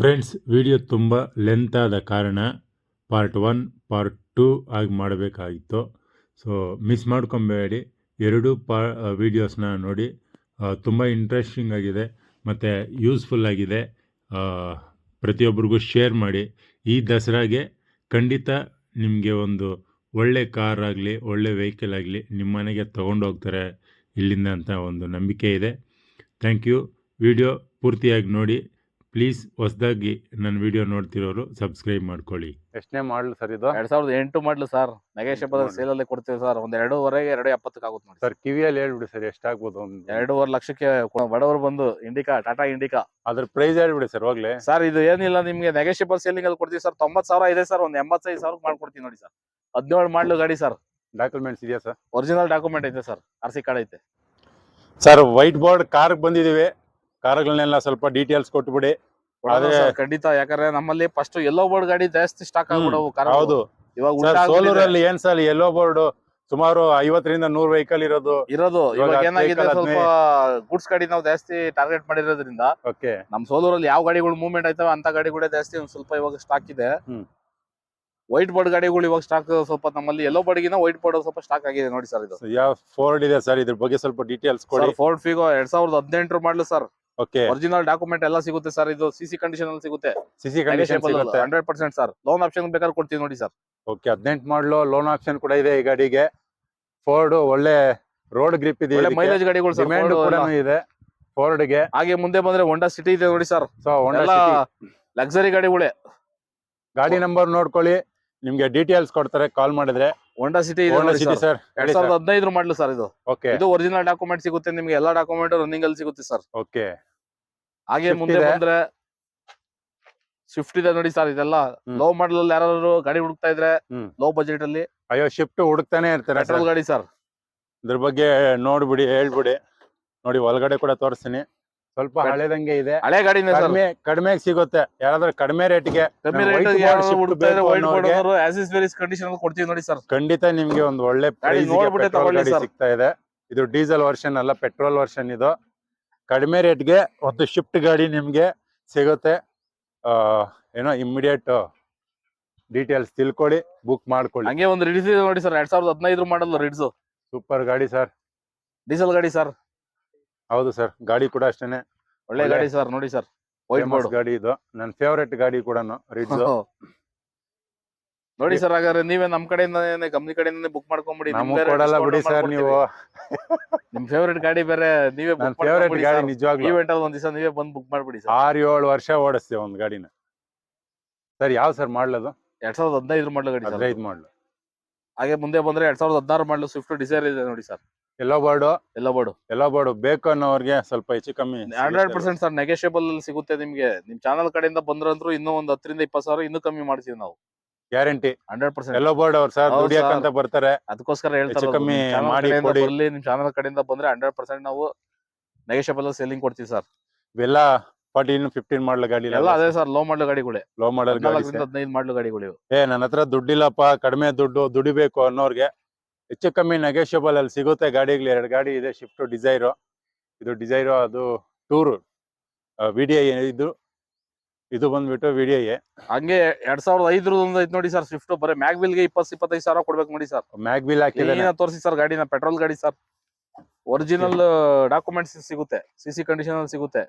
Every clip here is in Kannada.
ಫ್ರೆಂಡ್ಸ್ ವಿಡಿಯೋ ತುಂಬ ಲೆಂತ್ ಆದ ಕಾರಣ ಪಾರ್ಟ್ ಒನ್ ಪಾರ್ಟ್ ಟೂ ಆಗಿ ಮಾಡಬೇಕಾಗಿತ್ತು. ಸೊ ಮಿಸ್ ಮಾಡ್ಕೊಬೇಡಿ. ಎರಡೂ ಪಾ ವೀಡಿಯೋಸ್ನ ನೋಡಿ. ತುಂಬ ಇಂಟ್ರೆಸ್ಟಿಂಗ್ ಆಗಿದೆ. ಮತ್ತು ಯೂಸ್ಫುಲ್ ಆಗಿದೆ. ಪ್ರತಿಯೊಬ್ಬರಿಗೂ ಶೇರ್ ಮಾಡಿ. ಈ ದಸರಾಗೆ ಖಂಡಿತ ನಿಮಗೆ ಒಂದು ಒಳ್ಳೆ ಕಾರ್ ಆಗಲಿ, ಒಳ್ಳೆ ವೆಹಿಕಲ್ ಆಗಲಿ ನಿಮ್ಮ ಮನೆಗೆ ತೊಗೊಂಡೋಗ್ತಾರೆ ಇಲ್ಲಿಂದ ಅಂತ ಒಂದು ನಂಬಿಕೆ ಇದೆ. ಥ್ಯಾಂಕ್ ಯು ವಿಡಿಯೋ ಪೂರ್ತಿಯಾಗಿ ನೋಡಿ. ಪ್ಲೀಸ್ ಹೊಸದಾಗಿ ನನ್ನ ವಿಡಿಯೋ ನೋಡ್ತಿರೋರು ಸಬ್ಸ್ಕ್ರೈಬ್ ಮಾಡ್ಕೊಳ್ಳಿ. ಎಷ್ಟನೇ ಮಾಡ್ಲು ಸರ್ ಇದು? ಎರಡ್ ಸಾವಿರದ ಎಂಟು ಮಾಡ್ಲು ಸರ್. ನಗೇಶ್ ಹಬ್ಬದ. ಸೇಲ್ ಅಲ್ಲಿ ಕೊಡ್ತೀವಿ ಸರ್. ಒಂದ್ ಎರಡೂವರೆಗೆ ಎರಡು ಎಪ್ಪತ್ತಕ್ಕೆ ಆಗುತ್ತೆ ನೋಡಿ ಸರ್ ಕಿವಿಯಲ್ಲಿ ಹೇಳ್ಬಿಡಿ ಸರ್ ಎಷ್ಟಾಗ್ಬೋದು ಒಂದು. ಎರಡೂವರೆ ಲಕ್ಷಕ್ಕೆ ಕೊ- ಬಡವರು ಬಂದು ಇಂಡಿಕಾ ಟಾಟಾ ಇಂಡಿಕಾ. ಅದ್ರ ಪ್ರೈಸ್ ಹೇಳ್ಬಿಡಿ ಸರ್ ಹೋಗ್ಲಿ. ಸರ್ ಇದು ಏನಿಲ್ಲ ನಿಮ್ಗೆ ಹಬ್ಬದ ಸೇಲಿಂಗ್ ಅಲ್ಲಿ ಕೊಡ್ತೀವಿ ಸರ್. ತೊಂಬತ್ ಸಾವಿರ ಇದೆ ಸರ್ ಒಂದ್ ಎಂಬತ್ತೈದು ಸಾವಿರ ಮಾಡ್ಕೊಡ್ತೀವಿ ನೋಡಿ ಸರ್. ಹದಿನೇಳು ಮಾಡ್ಲು ಗಾಡಿ ಸರ್. ಡಾಕ್ಯುಮೆಂಟ್ಸ್ ಇದೆಯಾ ಸರ್? ಒರಿಜಿನಲ್ ಡಾಕ್ಯುಮೆಂಟ್ ಐತೆ ಸರ್ ಆರ್ ಸಿ ಕಾರ್ಡ್ ಐತೆ. ಸರ್ ವೈಟ್ ಬೋರ್ಡ್ ಕಾರ್ ಬಂದಿದೀವಿ ಕಾರ್ಗಳನ್ನೆಲ್ಲ ಸ್ವಲ್ಪ ಡೀಟೇಲ್ಸ್ ಕೊಟ್ಬಿಡಿ. ಖಂಡಿತ. ಯಾಕಂದ್ರೆ ನಮ್ಮಲ್ಲಿ ಫಸ್ಟ್ ಎಲ್ಲೋ ಬೋರ್ಡ್ ಗಾಡಿ ಜಾಸ್ತಿ ಸ್ಟಾಕ್ ಆಗ್ಬಿಡವು ಹೌದು. ಇವಾಗ ಸೋಲೂರಲ್ಲಿ ಏನ್ ಸರ್ ಎಲ್ಲೋ ಬೋರ್ಡ್ ಸುಮಾರು ಐವತ್ತರಿಂದ ನೂರ್ ವೆಹಿಕಲ್ ಇರೋದು? ಇರೋದು. ಇವಾಗ ಏನಾಗಿದೆ ಸ್ವಲ್ಪ ಗುಡ್ಸ್ ಗಾಡಿ ನಾವು ಜಾಸ್ತಿ ಟಾರ್ಗೆಟ್ ಮಾಡಿರೋದ್ರಿಂದ ಓಕೆ ನಮ್ ಸೋಲೂರಲ್ಲಿ ಯಾವ ಗಾಡಿಗಳು ಮೂವ್ಮೆಂಟ್ ಆಯ್ತವೆ ಅಂತ ಗಾಡಿಗಳೇ ಜಾಸ್ತಿ ಒಂದ್ ಸ್ವಲ್ಪ ಇವಾಗ ಸ್ಟಾಕ್ ಇದೆ. ವೈಟ್ ಬೋರ್ಡ್ ಗಾಡಿಗಳು ಇವಾಗ ಸ್ಟಾಕ್ ಸ್ವಲ್ಪ ನಮ್ಮಲ್ಲಿ ಎಲ್ಲೋ ಬೋರ್ಡ್ಗಿನ ವೈಟ್ ಬೋರ್ಡ್ ಸ್ವಲ್ಪ ಸ್ಟಾಕ್ ಆಗಿದೆ ನೋಡಿ ಸರ್ ಇದು. ಯಾವ ಫೋರ್ಡ್ ಇದೆ ಸರ್ ಇದ್ರ ಬಗ್ಗೆ ಸ್ವಲ್ಪ ಡೀಟೇಲ್ಸ್ ಕೊಡಿ. ಫೋರ್ಡ್ ಫಿಗೋ ಎರಡ್ ಸಾವಿರದ ಹದಿನೆಂಟು ಮಾಡಲು ಸರ್. ಓಕೆ ಒರಿಜಿನಲ್ ಡಾಕ್ಯುಮೆಂಟ್ ಎಲ್ಲ ಸಿಗುತ್ತೆ ಸರ್ ಇದು ಸಿಸಿ ಕಂಡೀಷನ್ ಅಲ್ಲಿ ಸಿಗುತ್ತೆ. ಸಿಸಿ ಕಂಡೀಷನ್ ಸಿಗುತ್ತೆ. Hundred percent sir loan option ಬೇಕಾದ್ರೆ ಕೊಡ್ತೀವಿ ನೋಡಿ ಸರ್ ಓಕೆ ಹದಿನೆಂಟು ಮಾಡ್ಲು ಲೋನ್ ಆಪ್ಷನ್ ಕೂಡ ಇದೆ ಈ ಗಾಡಿಗೆ. ಫೋರ್ಡ್ ಒಳ್ಳೆ ರೋಡ್ ಗ್ರಿಪ್ ಇದೆ ಮೈಲೇಜ್ ಗಾಡಿಗಳು ಸರ್ ಡಿಮ್ಯಾಂಡ್ ಕೂಡ ಇದೆ ಫೋರ್ಡ್ಗೆ ಹಾಗೆ ಮುಂದೆ ಬಂದ್ರೆ ಹೊಂಡಾ ಸಿಟಿ ಇದೆ ನೋಡಿ ಸರ್ ಸೊ ಸಿಟಿ ಲಕ್ಸರಿ ಗಾಡಿಗಳೇ. ಗಾಡಿ ನಂಬರ್ ನೋಡ್ಕೊಳ್ಳಿ. ನಿಮ್ಗೆ ಡೀಟೇಲ್ಸ್ ಕೊಡ್ತಾರೆ ಕಾಲ್ ಮಾಡಿದ್ರೆ. Honda City City sir sir ಎರಡ್ ಸಾವಿರದ ಹದಿನೈದು ಮಾಡಲು ಸರ್ ಇದು. ಓಕೆ ಇದು ಒರಿಜಿನಲ್ ಡಾಕ್ಯುಮೆಂಟ್ ಸಿಗುತ್ತೆ ನಿಮ್ಗೆ ಎಲ್ಲಾ ಡಾಕ್ಯುಮೆಂಟ್ ರನ್ನಿಂಗ್ ಅಲ್ಲಿ ಸಿಗುತ್ತೆ ಸರ್ ಓಕೆ ಹಾಗೆ ಮುಂದೆ. ಬಂದ್ರೆ ಶಿಫ್ಟ್ ಇದೆ ನೋಡಿ ಸರ್ ಇದೆಲ್ಲ. ಲೋ ಮಾಡಲ್ ಅಲ್ಲಿ ಯಾರು ಗಾಡಿ ಹುಡುಕ್ತಾ ಇದ್ರೆ. ಲೋ ಬಜೆಟ್ ಅಲ್ಲಿ ಅಯ್ಯೋ ಶಿಫ್ಟ್ ಹುಡುಕ್ತಾನೆ ಇರ್ತಾರೆ ಪೆಟ್ರೋಲ್ ಗಾಡಿ ಸರ್ ಇದ್ರ ಬಗ್ಗೆ ನೋಡ್ಬಿಡಿ ಹೇಳ್ಬಿಡಿ. ನೋಡಿ ಒಳಗಡೆ ಕೂಡ ತೋರಿಸ್ತೀನಿ. ಸ್ವಲ್ಪ ಹಳೆದಂಗೆ ಇದೆ. ಹಳೆ ಗಾಡಿ ಕಡಿಮೆ ಕಡಿಮೆ ಸಿಗುತ್ತೆ. ಯಾರಾದ್ರೂ ಕಡಿಮೆ ರೇಟ್ಗೆ ಕಂಡೀಷನ್ ಕೊಡ್ತೀವಿ ನೋಡಿ ಸರ್ ಖಂಡಿತ ನಿಮ್ಗೆ ಒಂದು ಒಳ್ಳೆ. ಸಿಗ್ತಾ ಇದೆ. ಇದು ಡೀಸೆಲ್ ವರ್ಷನ್ ಅಲ್ಲ ಪೆಟ್ರೋಲ್ ವರ್ಷನ್ ಇದು. ಕಡಿಮೆ ರೇಟ್ಗೆ ಒಂದು ಶಿಫ್ಟ್ ಗಾಡಿ ನಿಮಗೆ ಸಿಗುತ್ತೆ. ಏನೋ ಇಮ್ಮಿಡಿಯೇಟ್ ಡೀಟೇಲ್ಸ್ ತಿಳ್ಕೊಳ್ಳಿ ಬುಕ್ ಮಾಡ್ಕೊಳ್ಳಿ. ಹಂಗೆ ಒಂದು ರಿಡ್ಸ್ ಇದೆ ನೋಡಿ ಸರ್ ಎರಡ್ ಸಾವಿರದ ಹದಿನೈದು ಮಾಡಲ್ಲ ರಿಡ್ಸು ಸೂಪರ್ ಗಾಡಿ ಸರ್ ಡೀಸೆಲ್ ಗಾಡಿ ಸರ್ ಹೌದು ಸರ್ ಗಾಡಿ ಕೂಡ ಅಷ್ಟೇನೆ. ಒಳ್ಳೆ ಒಳ್ಳೆ- ಗಾಡಿ ಸರ್ ನೋಡಿ ಸರ್ ವೈಟ್ ಬೋರ್ಡ್ ಗಾಡಿ ಇದು. ನನ್ನ ಫೇವರೆಟ್ ಗಾಡಿ ಕೂಡ ರಿಡ್ಸ್ ನೋಡಿ ಸರ್ ಹಾಗಾದ್ರೆ ನೀವೇ ನಮ್ ಕಡೆಯಿಂದ ಕಂಪ್ನಿ ಕಡೆಯಿಂದ ಬುಕ್ ಮಾಡ್ಕೊಂಬಿಡಿ ನಮ್ಗೆ ಕೊಡಲ್ಲ ಬಿಡಿ ಸರ್ ನೀವು. ನಿಮ್ ಫೇವ್ರೇಟ್ ಗಾಡಿ ಬೇರೆ ನೀವೇ ಫೇವ್ರೇಟ್ ಗಾಡಿ ನಿಜವಾಗ್ಲೂ. ಈವೆಂಟ್ ಅಲ್ಲಿ ಒಂದ್ ದಿವಸ ನೀವೇ ಬಂದು ಬುಕ್ ಮಾಡ್ಬಿಡಿ ಸರ್. ಆರು ಏಳು ವರ್ಷ ಓಡಿಸ್ತೇವೆ ಒಂದ್ ಗಾಡಿನ. ಸರ್ ಯಾವ ಸರ್ ಮಾಡ್ಲದು? ಎರಡ್ ಸಾವಿರದ ಹದಿನೈದು ಮಾಡ್ಲು ಗಾಡಿ ಸರ್ ಹದಿನೈದು ಮಾಡ್ಲು. ಹಾಗೆ ಮುಂದೆ ಬಂದ್ರೆ ಎರಡ್ ಸಾವಿರದ ಹದಿನಾರು ಮಾಡಲು ಸ್ವಿಫ್ಟ್ ಡಿಸೈರ್ ಇದೆ ನೋಡಿ sir. Yellow board yellow board yellow board ಬೇಕು ಅನ್ನೋರ್ಗೆ ಸ್ವಲ್ಪ ಹೆಚ್ಚು ಕಮ್ಮಿ ಹಂಡ್ರೆಡ್ ಪರ್ಸೆಂಟ್ ಸರ್ ನೆಗೆಷಿಯಬಲ್ ಅಲ್ಲಿ ಸಿಗುತ್ತೆ ನಿಮ್ಗೆ. ನಿಮ್ ಚಾನಲ್ ಕಡೆಯಿಂದ ಬಂದ್ರಂದ್ರು ಇನ್ನೂ ಒಂದ್ ಹತ್ತರಿಂದ ಇಪ್ಪತ್ತು ಸಾವಿರ ಇನ್ನೂ ಕಮ್ಮಿ ಮಾಡ್ತೀವಿ ನಾವು. Guarantee. Hundred percent. Yellow board ಅವ್ರು ಸರ್ ಹೌದು ದುಡಿಯಕ್ಕಂತ ಬರ್ತಾರೆ. ಅದಕ್ಕೋಸ್ಕರ ಹೇಳ್ತಾರೆ ಹೆಚ್ಚು ಕಮ್ಮಿ ಮಾಡಿ ಕೊಡಿ. ನಿಮ್ ಚಾನಲ್ ಕಡೆಯಿಂದ ಬಂದ್ರೆ ಹಂಡ್ರೆಡ್ ಪರ್ಸೆಂಟ್ ನಾವು ನೆಗೆಷಬಲ್ ಸೆಲ್ಲಿಂಗ್ ಕೊಡ್ತೀವಿ ಸರ್. ಇವೆಲ್ಲ ಫಾರ್ಟೀನ್ ಫಿಫ್ಟೀನ್ ಮಾಡಲ್ ಗಾಡಿ ಎಲ್ಲ ಅದೇ ಸರ್? ಲೋ ಮಾಡಲ್ ಗಾಡಿಗಳೇ. ಲೋ ಮಾಡಲ್ ಗಾಡಿ ಹದಿನಾಲ್ಕರಿಂದ ಹದಿನೈದು ಮಾಡಲು ಗಾಡಿಗಳು ಇವು. ಏ ನನ್ನ ಹತ್ರ ದುಡ್ಡಿಲ್ಲಪ್ಪ ಕಡಿಮೆ ದುಡ್ಡು ದುಡಿಬೇಕು ಅನ್ನೋರ್ಗೆ ಹೆಚ್ಚು ಕಮ್ಮಿ ನೆಗೋಷಿಯಬಲ್ ಅಲ್ಲಿ ಸಿಗುತ್ತೆ ಗಾಡಿಗಳು. ಎರಡು ಗಾಡಿ ಇದೆ ಶಿಫ್ಟ್ ಡಿಸೈರು ಇದು ಡಿಸೈರು ಅದು ಟೂರು ವಿ ಡಿ ಐ ಇದು. ಇದು ಬಂದ್ಬಿಟ್ಟು ವಿ ಡಿ ಐ ಹಂಗೆ ಎರಡ್ ಸಾವಿರದ ಐದರದೊಂದು ಐತ್ ನೋಡಿ ಸರ್ ಸ್ವಿಫ್ಟ್ ಬರೀ ಮ್ಯಾಗ್ವಿಲ್ಗೆ ಇಪ್ಪತ್ತು ಇಪ್ಪತ್ತೈದು ಸಾವಿರ ಕೊಡ್ಬೇಕು ನೋಡಿ ಸರ್. ಮ್ಯಾಗ್ ಬಿಲ್ ಏನ ತೋರಿಸಿ ಸರ್ ಗಾಡಿನ ಪೆಟ್ರೋಲ್ ಗಾಡಿ ಸರ್. ಒರಿಜಿನಲ್ ಡಾಕ್ಯುಮೆಂಟ್ಸ್ ಸಿಗುತ್ತೆ ಸಿಸಿ ಕಂಡೀಷನ್ ಅಲ್ಲಿ ಸಿಗುತ್ತೆ.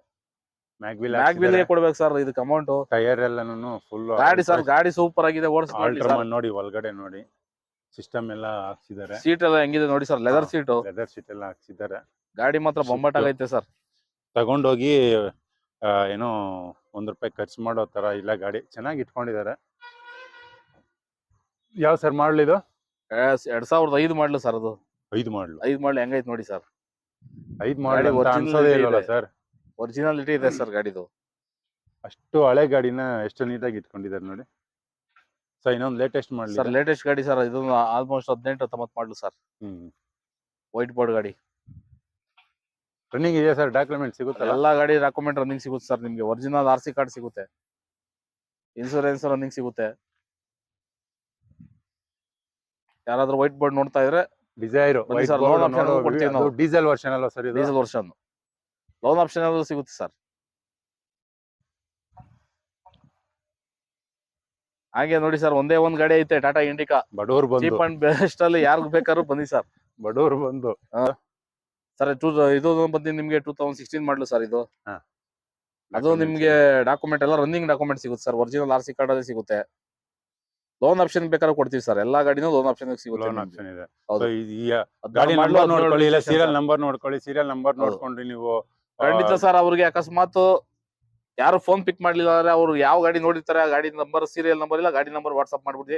ಮ್ಯಾಗ್ಬಿಲ್ ಮ್ಯಾಗ್ವಿಲ್ಗೆ ಕೊಡ್ಬೇಕು ಸರ್ ಇದಕ್ಕೆ ಅಮೌಂಟ್ ಟೈರ್ ಎಲ್ಲಾನು ಫುಲ್ ಗಾಡಿ ಸರ್ ಗಾಡಿ ಸೂಪರ್ ಆಗಿದೆ ಓಡಿಸ್ ನೋಡಿ ಒಳಗಡೆ ನೋಡಿ. ಸಿಸ್ಟಮ್ ಎಲ್ಲ ಹಾಕ್ಸಿದ್ದಾರೆ. ಸೀಟ್ ಎಲ್ಲ ಹೆಂಗಿದೆ ನೋಡಿ sir leather seat leather seat ಎಲ್ಲ ಹಾಕ್ಸಿದ್ದಾರೆ. ಗಾಡಿ ಮಾತ್ರ ಬೊಂಬಾಟ್ ಆಗೈತೆ ಸರ್. ತಗೊಂಡೋಗಿ ಏನೋ ಒಂದ್ ರೂಪಾಯಿ ಖರ್ಚು ಮಾಡೋ ತರ ಇಲ್ಲ ಗಾಡಿ. ಚೆನ್ನಾಗಿ ಇಟ್ಕೊಂಡಿದ್ದಾರೆ ಯಾವ ಸರ್ ಮಾಡಲಿದು ಎರಡ್ ಸಾವಿರದ ಐದು ಮಾಡ್ಲು ಸರ್ ಅದು. ಐದು ಮಾಡ್ಲು. ಐದು ಮಾಡ್ಲು ಹೆಂಗೈತೆ ನೋಡಿ ಸರ್. ಐದು ಮಾಡ್ಲಿ ಅನ್ಸೋದೇ ಇಲ್ವಲ್ಲ ಸರ್? ಒರಿಜಿನಾಲಿಟಿ ಇದೆ ಸರ್ ಗಾಡಿದು. ಅಷ್ಟು ಹಳೆ ಗಾಡಿನ ಎಷ್ಟು ನೀಟಾಗಿ ಇಟ್ಕೊಂಡಿದ್ದಾರೆ ನೋಡಿ. ಸರ್ ಇನ್ನೊಂದು ಲೇಟೆಸ್ಟ್ ಮಾಡ್ಲಿ ಸರ್ ಲೇಟೆಸ್ಟ್ ಗಾಡಿ ಸರ್ ಇದು ಆಲ್ಮೋಸ್ಟ್ ಹದಿನೆಂಟು ಹತ್ತೊಂಬತ್ತು model sir. Hmm. White board ಗಾಡಿ. ರನ್ನಿಂಗ್ ಇದೆಯಾ ಸರ್ ಡಾಕ್ಯುಮೆಂಟ್ ಸಿಗುತ್ತೆ ಎಲ್ಲ ಗಾಡಿ ಡಾಕ್ಯುಮೆಂಟ್ ರನ್ನಿಂಗ್ ಸಿಗುತ್ತೆ ಸರ್ ನಿಮ್ಗೆ ಒರಿಜಿನಲ್ ಆರ್ ಸಿ ಕಾರ್ಡ್ ಸಿಗುತ್ತೆ. ಇನ್ಸೂರೆನ್ಸ್ ರನ್ನಿಂಗ್ ಸಿಗುತ್ತೆ. ಯಾರಾದ್ರೂ ವೈಟ್ ಬೋರ್ಡ್ ನೋಡ್ತಾ ಇದ್ರೆ ಡಿಸೈರ್. ಡೀಸೆಲ್ ವರ್ಷನ್ ಅಲ್ವಾ ಸರ್ ಇದು? ಡೀಸೆಲ್ ವರ್ಷನ್ ಲೋನ್ ಆಪ್ಷನ್ ಸಿಗುತ್ತೆ ಸರ್ ಹಾಗೆ ನೋಡಿ ಸರ್ ಒಂದೇ ಒಂದ್ ಗಾಡಿ ಐತೆ ಟಾಟಾ ಇಂಡಿಕಾ ಬಡವ್ರು ಬಂದು. ಚೀಪ್ ಅಂಡ್ ಬೆಸ್ಟ್ ಅಲ್ಲಿ ಯಾರಿಗ್ ಬೇಕಾದ್ರೂ ಬನ್ನಿ ಸರ್ ಬಡವ್ರು ಬಂದು. ಸರ್ ಟೂ ಇದು ಬಂದು ನಿಮ್ಗೆ two thousand sixteen model sir ಇದು ಹಾ. ಅದು ನಿಮ್ಗೆ ಡಾಕ್ಯುಮೆಂಟ್ ಎಲ್ಲ ರನ್ನಿಂಗ್ ಡಾಕ್ಯುಮೆಂಟ್ ಸಿಗುತ್ತೆ sir original R C card ಅಲ್ಲಿ ಸಿಗುತ್ತೆ ಲೋನ್ ಆಪ್ಷನ್ ಬೇಕಾದ್ರೆ ಕೊಡ್ತೀವಿ ಸರ್ ಎಲ್ಲಾ ಗಾಡಿನೂ ಲೋನ್ ಆಪ್ಷನ್ ಸಿಗುತ್ತೆ ಲೋನ್ ನಿಮ್ಗೆ. ಆಪ್ಷನ್ ಇದೆ ಹೌದು. So, ಈ- ಗಾಡಿ ಮಾಡ್ಲು, ನಂಬರ್ ಹದಿನೇಳು ನೋಡ್ಕೊಳ್ಳಿ ಇಲ್ಲ registration ಸೀರಿಯಲ್ ನಂಬರ್ ನೋಡ್ಕೊಳ್ಳಿ ಸೀರಿಯಲ್ ನಂಬರ್ ಹೌದು. ನೋಡ್ಕೊಂಡ್ರಿ ನೀವು ಆ, ಖಂಡಿತ ಸರ್ ಅವ್ರಿಗೆ ಅಕಸ್ಮಾತ್ ಯಾರು ಫೋನ್ ಪಿಕ್ ಮಾಡ್ಲಿಲ್ಲ ಅಂದ್ರೆ ಅವ್ರು ಯಾವ ಗಾಡಿ ನೋಡಿರ್ತಾರೆ ಆ ಗಾಡಿ ನಂಬರ್ ಸೀರಿಯಲ್ ನಂಬರ್ ಇಲ್ಲ ಗಾಡಿ ನಂಬರ್ ವಾಟ್ಸ್ಆಪ್ ಮಾಡ್ಬಿಡಿ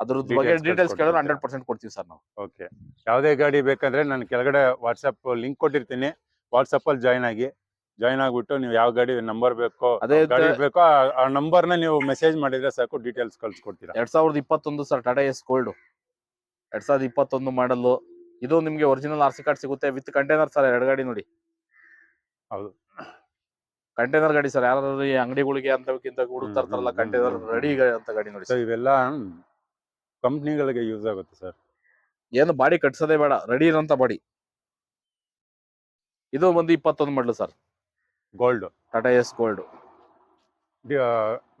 ಅದ್ರ ಬಗ್ಗೆ ಡೀಟೇಲ್ಸ್ ಕೇಳಿದ್ರೆ? ಹಂಡ್ರೆಡ್ ಪರ್ಸೆಂಟ್ ಕೊಡ್ತೀವಿ ಸರ್ ನಾವು. ಓಕೆ ಯಾವುದೇ ಗಾಡಿ ಬೇಕಂದ್ರೆ ನಾನು ಕೆಳಗಡೆ ವಾಟ್ಸ್ಆಪ್ ಲಿಂಕ್ ಕೊಟ್ಟಿರ್ತೀನಿ. ವಾಟ್ಸ್ಆಪ್ ಅಲ್ಲಿ ಜಾಯ್ನ್ ಆಗಿ. ಜಾಯ್ನ್ ಆಗ್ಬಿಟ್ಟು ನೀವು ಯಾವ ಗಾಡಿ ನಂಬರ್ ಬೇಕೋ ಅದೇ ಗಾಡಿ ಬೇಕೋ ಆ- ನಂಬರ್ನ ನೀವು ಮೆಸೇಜ್ ಮಾಡಿದ್ರೆ ಸಾಕು ಡೀಟೇಲ್ಸ್ ಕಳ್ಸಿಕೊಡ್ತೀರಾ. ಎರಡ್ ಸಾವಿರದ ಇಪ್ಪತ್ತೊಂದು ಸರ್ ಟಾಟಾ ಎಸ್ ಗೋಲ್ಡ್ ಎರಡ್ ಸಾವಿರದ ಇಪ್ಪತ್ತೊಂದು ಮಾಡಲು ಇದು ನಿಮ್ಗೆ ಒರಿಜಿನಲ್ ಆರ್ ಸಿ ಕಾರ್ಡ್ ಸಿಗುತ್ತೆ ವಿತ್ ಕಂಟೈನರ್ ಸರ್ ಎರಡು ಗಾಡಿ ನೋಡಿ. ಹೌದು. ಕಂಟೈನರ್ ಗಾಡಿ ಸರ್ ಯಾರು ಈ ಅಂಗಡಿಗಳಿಗೆ ಅಂತಕ್ಕಿಂತ ಹುಡುಕ್ತಾ ಇರ್ತಾರಲ್ಲ ಕಂಟೈನರ್ ರೆಡಿ ಅಂತ ಗಾಡಿ ನೋಡಿ ಸರ್. ಇವೆಲ್ಲ ಕಂಪ್ನಿಗಳಿಗೆ ಯೂಸ್ ಆಗುತ್ತೆ ಸರ್. ಏನು ಬಾಡಿ ಕಟ್ಸೋದೇ ಬೇಡ ರೆಡಿ ಇರೋಂತ ಬಾಡಿ. ಇದು ಒಂದು ಇಪ್ಪತ್ತೊಂದು model sir. Gold Tata Ace Gold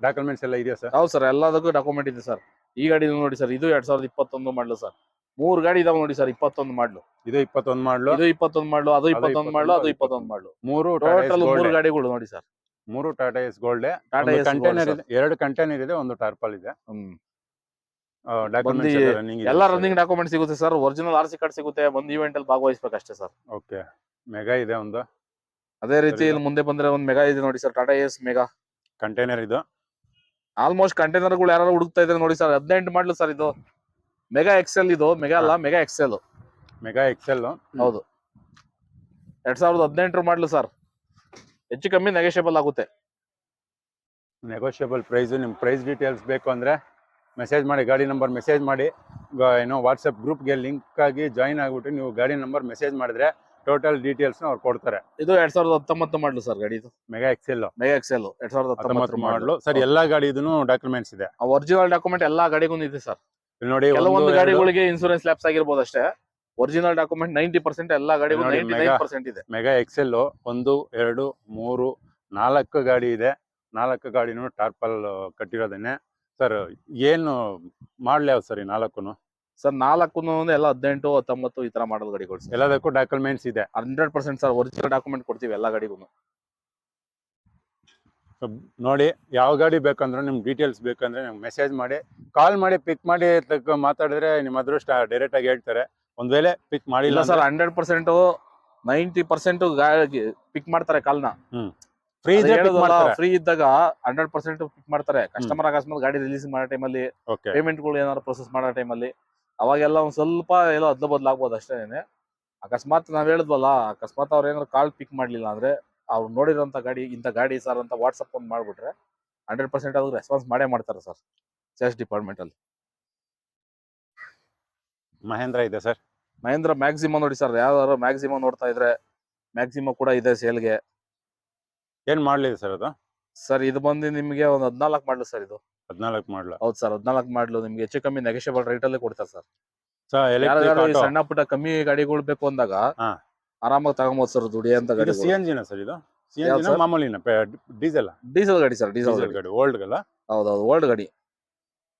documents ಎಲ್ಲ ಇದೆಯಾ ಸರ್? ಹೌದು ಸರ್ ಎಲ್ಲದಕ್ಕೂ ಡಾಕ್ಯುಮೆಂಟ್ ಇದೆ ಸರ್. ಈ ಗಾಡಿ ನೋಡಿ ಸರ್ ಇದು ಎರಡ್ ಸಾವಿರದ ಇಪ್ಪತ್ತೊಂದು ಮಾಡಲು ಸರ್. ಮೂರ್ ಗಾಡಿ ಇದಾವೆ ನೋಡಿ ಸರ್ ಇಪ್ಪತ್ತೊಂದು ಮಾಡ್ಲು. ಇದು ಇಪ್ಪತ್ತೊಂದು ಮಾಡ್ಲು? ಇದು ಇಪ್ಪತ್ತೊಂದ್ ಮಾಡ್ಲು ಅದು ಇಪ್ಪತ್ತೊಂದು ಮಾಡ್ಲು ಅದು ಇಪ್ಪತ್ತೊಂದು. ಮಾಡ್ಲು. ಮೂರು ಟೋಟಲ್ ಮೂರು ಗಾಡಿಗಳು ನೋಡಿ ಸರ್. ಮೂರು Tata Ace Gold Tata Ace container ಇದೆ. ಎರಡು ಕಂಟೈನರ್ ಇದೆ ಒಂದು ಟಾರ್ಪಲ್ ಇದೆ. ಎಲ್ಲ ರನ್ನಿಂಗ್ ಡಾಕ್ಯುಮೆಂಟ್ ಸಿಗುತ್ತೆ sir. Original R C card ಸಿಗುತ್ತೆ ಒಂದು ಇವೆಂಟ್ ಅಲ್ಲಿ ಭಾಗವಹಿಸ್ಬೇಕಷ್ಟೇ ಸರ್. ಓಕೆ. ಮೆಗಾ ಇದೆ ಒಂದು. ಅದೇ ರೀತಿ ಇಲ್ಲಿ ಮುಂದೆ ಬಂದ್ರೆ ಒಂದು ಮೆಗಾ ಇದೆ ನೋಡಿ sir Tata Ace Mega. Container ಇದು. ಆಲ್ಮೋಸ್ಟ್ ಕಂಟೈನರ್ಗಳು ಯಾರು ಹುಡುಕ್ತಾ ಇದ್ರೆ ನೋಡಿ ಸರ್. ಹದಿನೆಂಟು ಮಾಡ್ಲು ಸರ್ ಇದು. ಮೆಗಾ ಎಕ್ಸೆಲ್ ಇದು ಮೆಗಾ ಅಲ್ಲ ಮೆಗಾ ಎಕ್ಸೆಲ್ ಮೆಗಾ ಎಕ್ಸೆಲ್ ಹೌದು. ಎರಡ್ ಸಾವಿರದ ಹದಿನೆಂಟರ ಮಾಡ್ಲು ಸರ್ ಹೆಚ್ಚು ಕಮ್ಮಿ ನೆಗೋಷಿಯಬಲ್ ಆಗುತ್ತೆ. ನೆಗೋಷಿಯಬಲ್ ಪ್ರೈಸ್ ನಿಮ್ ಪ್ರೈಸ್ ಡೀಟೇಲ್ಸ್ ಬೇಕು ಅಂದ್ರೆ ಮೆಸೇಜ್ ಮಾಡಿ ಗಾಡಿ ನಂಬರ್ ಮೆಸೇಜ್ ಮಾಡಿ ಏನೋ ವಾಟ್ಸಪ್ ಗ್ರೂಪ್ಗೆ ಲಿಂಕ್ ಆಗಿ ಜಾಯಿನ್ ಆಗಿಬಿಟ್ಟು ನೀವು ಗಾಡಿ ನಂಬರ್ ಮೆಸೇಜ್ ಮಾಡಿದ್ರೆ ಟೋಟಲ್ ಡೀಟೇಲ್ಸ್ ಅವ್ರು ಕೊಡ್ತಾರೆ. ಇದು ಎರಡ್ ಸಾವಿರದ ಹತ್ತೊಂಬತ್ತು ಮಾಡಲು ಸರ್ ಗಾಡಿ ಇದು ಮೆಗಾ ಎಕ್ಸೆಲ್ ಮೆಗಾ ಎಕ್ಸೆಲ್ ಎರಡ್ ಸಾವಿರದ ಹತ್ತೊಂಬತ್ತು ಮಾಡಲು ಸರ್ ಎಲ್ಲಾ ಗಾಡಿದು ಡಾಕ್ಯುಮೆಂಟ್ಸ್ ಇದೆ. ಆ ಒರಿಜಿನಲ್ ಡಾಕ್ಯುಮೆಂಟ್ ಎಲ್ಲ ಗಾಡಿಗೂ ಇದೆ ಸರ್ ನೋಡಿ ಕೆಲವೊಂದು ಒಂದು, ಗಾಡಿಗಳಿಗೆ ಇನ್ಸೂರೆನ್ಸ್ ಲ್ಯಾಪ್ಸ್ ಆಗಿರ್ಬೋದು ಅಷ್ಟೇ. ಒರಿಜಿನಲ್ ಡಾಕ್ಯುಮೆಂಟ್ ನೈಂಟಿ ಪರ್ಸೆಂಟ್ ಎಲ್ಲಾ ಗಾಡಿಗೂ ನೋಡಿ, ನೈಂಟಿ ಮೆಗಾ- ನೈನ್ ಪರ್ಸೆಂಟ್ ಇದೆ. ಮೆಗಾ ಎಕ್ಸೆಲ್ ಒಂದು ಎರಡು ಮೂರು ನಾಲ್ಕು ಗಾಡಿ ಇದೆ. ನಾಲ್ಕು ಗಾಡಿನೂ ಟಾರ್ಪಲ್ ಕಟ್ಟಿರೋದನ್ನೇ. ಸರ್ ಏನು ಮಾಡ್ಲಿ ಸರ್ ಈ ನಾಲ್ಕು ಸರ್ ನಾಲ್ಕು ಎಲ್ಲ ಹದಿನೆಂಟು ಹತ್ತೊಂಬತ್ತು ಈ ತರ ಮಾಡಲ್ ಗಾಡಿಗಳು ಎಲ್ಲದಕ್ಕೂ ಡಾಕ್ಯುಮೆಂಟ್ಸ್ ಇದೆ. Hundred percent sir original document ಕೊಡ್ತೀವಿ ಎಲ್ಲಾ ಗಾಡಿಗೂ So, ನೋಡಿ ಯಾವ ಗಾಡಿ ಬೇಕಂದ್ರೆ ನಿಮ್ಗೆ ಡೀಟೇಲ್ಸ್ ಬೇಕಂದ್ರೆ ನಿಮ್ಗೆ ಮೆಸೇಜ್ ಮಾಡಿ ಕಾಲ್ ಮಾಡಿ ಪಿಕ್ ಮಾಡಿ ತಕ್ಕ ಮಾತಾಡಿದ್ರೆ ನಿಮ್ಮ ಅದೃಷ್ಟ ಡೈರೆಕ್ಟ್ ಆಗಿ ಹೇಳ್ತಾರೆ. ಒಂದ್ ವೇಳೆ ಪಿಕ್ ಮಾಡಿಲ್ಲ ಇಲ್ಲ sir hundred percent ninety percent pick ಮಾಡ್ತಾರೆ ಕಾಲ್ನ ಫ್ರೀ ಫ್ರೀ ಇದ್ದಾಗ ಹಂಡ್ರೆಡ್ ಪರ್ಸೆಂಟ್ ಪಿಕ್ ಮಾಡ್ತಾರೆ. ಕಸ್ಟಮರ್ ಅಕಸ್ಮಾತ್ ಗಾಡಿ ರಿಲೀಸ್ ಮಾಡೋ ಟೈಮಲ್ಲಿ ಪೇಮೆಂಟ್ಗಳು ಪೇಮೆಂಟ್ಗಳು ಏನಾದ್ರು ಪ್ರೊಸೆಸ್ ಮಾಡೋ ಟೈಮಲ್ಲಿ ಅವಾಗೆಲ್ಲ ಒಂದ್ ಸ್ವಲ್ಪ ಏನೋ ಅದ್ಲು ಬದಲಾಗ್ಬೋದು ಅಷ್ಟೇನೆ. ಅಕಸ್ಮಾತ್ ನಾವ್ ಹೇಳಿದ್ವಲ್ಲ ಅಕಸ್ಮಾತ್ ಅವ್ರ ಏನಾದ್ರು ಕಾಲ್ ಪಿಕ್ ಮಾಡ್ಲಿಲ್ಲ ಅಂದ್ರೆ ಅವ್ರು ನೋಡಿರೋಂಥ ಗಾಡಿ ಇಂಥ ಗಾಡಿ ಸರ್ ಅಂತ ವಾಟ್ಸಪ್ ಒಂದು ಮಾಡಿಬಿಟ್ರೆ ಹಂಡ್ರೆಡ್ ಪರ್ಸೆಂಟ್ ಅದಕ್ಕೆ ರೆಸ್ಪಾನ್ಸ್ ಮಾಡೇ ಮಾಡ್ತಾರೆ ಸರ್ ಸೇಲ್ಸ್ ಡಿಪಾರ್ಟ್ಮೆಂಟಲ್ಲಿ ಮಹೇಂದ್ರ ಇದೆ ಸರ್? ಮಹೇಂದ್ರ ಮ್ಯಾಕ್ಸಿಮಮ್ ನೋಡಿ ಸರ್ ಯಾವ್ದಾದ್ರು ಮ್ಯಾಕ್ಸಿಮಮ್ ನೋಡ್ತಾ ಇದ್ರೆ ಮ್ಯಾಕ್ಸಿಮಮ್ ಕೂಡ ಇದೆ ಸೇಲ್ಗೆ ಏನ್ ಮಾಡ್ಲಿದೆ ಸರ್ ಅದು? ಸರ್ ಇದು ಬಂದು ನಿಮಗೆ ಒಂದು ಹದಿನಾಲ್ಕು ಮಾಡ್ಲು ಸರ್ ಇದು. ಹದಿನಾಲ್ಕು ಮಾಡ್ಲ. ಹೌದು ಸರ್ ಹದಿನಾಲ್ಕು ಮಾಡ್ಲು ನಿಮಗೆ ಹೆಚ್ಚು ಕಮ್ಮಿ ನೆಗೆಷಿಯಬಲ್ ರೇಟ್ ಅಲ್ಲಿ ಕೊಡ್ತಾರೆ ಸರ್. ಸಣ್ಣ ಪುಟ್ಟ ಕಮ್ಮಿ ಗಾಡಿಗಳು ಬೇಕು ಅಂದಾಗ. ಆರಾಮಾಗಿ ತಗೊಂಬೋದು ಸರ್ ದುಡಿ ಅಂತ ಗಾಡಿ ಸಿ ಎನ್ ಜಿನ ಸರ್ ಇದು? ಸಿ ಎನ್ ಯಾವ್ದು ಜಿನ sir? ಮಾಮೂಲಿನ ಡೀಸೆಲ್ ಡೀಸೆಲ್ ಗಾಡಿ ಸರ್ ಡೀಸೆಲ್ ಡೀಸೆಲ್ ಗಾಡಿ. ಗಾಡಿ ಓಲ್ಡ್ ಗಲ್ಲ ಹೌದೌದು ಓಲ್ಡ್ ಗಾಡಿ.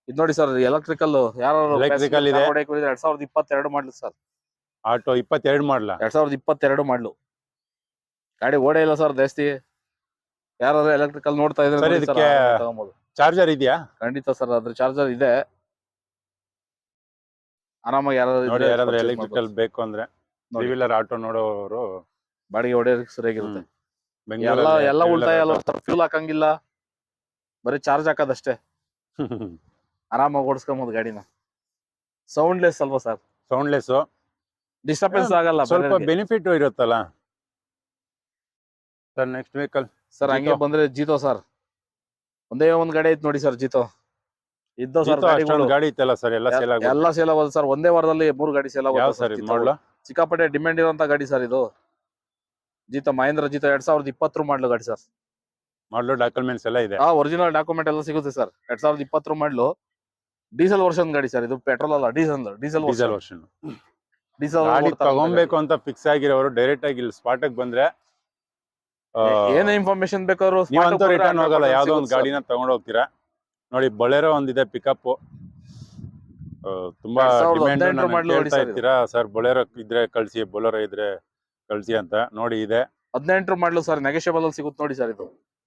ಇದು ನೋಡಿ ಸರ್ ಎಲೆಕ್ಟ್ರಿಕಲ್ ಯಾರು ಎಲೆಕ್ಟ್ರಿಕಲ್ ಇದೆ. ಎರಡ್ ಸಾವಿರದ ಇಪ್ಪತ್ತೆರಡು ಮಾಡ್ಲು ಸರ್. ಆಟೋ ಇಪ್ಪತ್ತೆರಡು ಮಾಡ್ಲಾ? ಎರಡ್ ಸಾವಿರದ ಇಪ್ಪತ್ತೆರಡು ಮಾಡ್ಲು. ಗಾಡಿ ಓಡೇ ಇಲ್ಲ ಸರ್ ಜಾಸ್ತಿ. ಯಾರಾದ್ರೂ ಎಲೆಕ್ಟ್ರಿಕಲ್ ನೋಡ್ತಾ ಇದ್ರೆ Sir, ನೋಡಿ sir, ಇದಕ್ಕೆ- ಆರಾಮಾಗಿ ತಗೊಂಬೋದು. ಚಾರ್ಜರ್ ಇದೆಯಾ? ಖಂಡಿತ ಸರ್ ಅದ್ರ ಚಾರ್ಜರ್ ಇದೆ. ಆರಾಮಾಗಿ ಯಾರಾದ್ರೂ ನೋಡಿ ಇದ್ರೆ ಯಾರಾದ್ರೂ purchase ಎಲೆಕ್ಟ್ರಿಕಲ್ ಬೇಕು ಅಂದ್ರೆ. ಟೂ ವೀಲರ್ ಆಟೋ ನೋಡೋರು ಬಾಡಿಗೆ ಹೊಡೆಯೋದಕ್ಕೆ ಸರಿಯಾಗಿರುತ್ತೆ. ಎಲ್ಲ ಬೆಂಗಳೂರಲ್ಲಿ ಎಲ್ಲ two-wheeler ಉಳಿತಾಯ ಅಲ್ವಾ ಸರ್ ಫ್ಯೂಲ್ ಹಾಕಂಗಿಲ್ಲ. ಬರೀ ಚಾರ್ಜ್ ಹಾಕೋದಷ್ಟೇ. ಆರಾಮಾಗಿ ಓಡಿಸ್ಕೊಂಬೋದು ಗಾಡಿನ. ಸೌಂಡ್ಲೆಸ್ ಅಲ್ವಾ ಸರ್ ಸೌಂಡ್ಲೆಸ್ ಡಿಸ್ಟರ್ಬೆನ್ಸ್ ಆಗಲ್ಲ ಸ್ವಲ್ಪ ಬೆನಿಫಿಟ್ ಇರುತ್ತಲ್ಲ? ಸರ್ ನೆಕ್ಸ್ಟ್ ವೆಹಿಕಲ್ ಸರ್ ಹಂಗೆ ಜೀತೋ. ಬಂದ್ರೆ ಜೀತೋ ಸರ್ ಒಂದೇ ಒಂದ್ ಗಾಡಿ ಐತ್ ನೋಡಿ ಸರ್ ಜೀತೋ ಇದ್ದೋ ಸರ್ ಗಾಡಿಗಳು. ಗಾಡಿ ಇತ್ತಲ್ಲ ಸರ್ ಎಲ್ಲ ಸೇಲ್ ಎಲ್ಲ ಸೇಲ್ ಆಗೋದು ಸರ್ ಒಂದೇ ವಾರದಲ್ಲಿ ಮೂರು ಗಾಡಿ ಸೇಲ್ ಯಾವ ಆಗೋದು ಸರ್ ಮಾಡಲು ಸಿಕ್ಕಾಪಟ್ಟೆ ಡಿಮ್ಯಾಂಡ್ ಇರುವಂತ ಗಾಡಿ ಸರ್ ಇದು. ಜೀತ ಮಹೇಂದ್ರ ಜೀತ ಎರಡ್ ಸಾವಿರದ ಇಪ್ಪತ್ತರ ಮಾಡ್ಲು ಗಾಡಿ ಸರ್ ಮಾಡಲು ಡಾಕ್ಯುಮೆಂಟ್ಸ್ ಎಲ್ಲ ಇದೆ. ಆ ಒರಿಜಿನಲ್ ಡಾಕ್ಯುಮೆಂಟ್ ಎಲ್ಲ ಸಿಗುತ್ತೆ ಸರ್ ಎರಡ್ ಸಾವಿರದ ಇಪ್ಪತ್ತರ ಮಾಡ್ಲು ಡೀಸೆಲ್ ವರ್ಷನ್ ಗಾಡಿ ಸರ್ ಇದು ಪೆಟ್ರೋಲ್ ಅಲ್ಲ diesel diesel diesel version diesel ಗಾಡಿ ತಗೊಬೇಕು ಅಂತ ಫಿಕ್ಸ್ ಆಗಿರೋರು ಡೈರೆಕ್ಟ್ ಆಗಿ ಇಲ್ಲಿ ಸ್ಪಾಟ್ ಬಂದ್ರೆ ಏನೇ ಇನ್ಫಾರ್ಮೇಶನ್ ಬೇಕಾದ್ರು ರಿಟರ್ನ್ ಹೋಗಲ್ಲ ಯಾವ್ದೋ ಒಂದು ಗಾಡಿನ ತಗೊಂಡ್ ಹೋಗ್ತೀರಾ? ನೋಡಿ ಬೊಲೆರೋ ಒಂದಿದೆ ಪಿಕಪ್ ತುಂಬಾ ಡಿಮ್ಯಾಂಡ್ ಇರ್ತೀರಾ? ಸರ್ ಬೊಲೆರೋ ಇದ್ರೆ ಕಳ್ಸಿ ಬೊಲೆರೋ ಇದ್ರೆ ಕಳಿಸಿ ಅಂತ ನೋಡಿ ಇದೆ. ಹದಿನೆಂಟು ಮಾಡ್ಲು ಸರ್ ನೆಗೋಷಿಯಬಲ್ ಅಲ್ಲಿ ಸಿಗುತ್ತೆ ನೋಡಿ ಸರ್ ಇದು.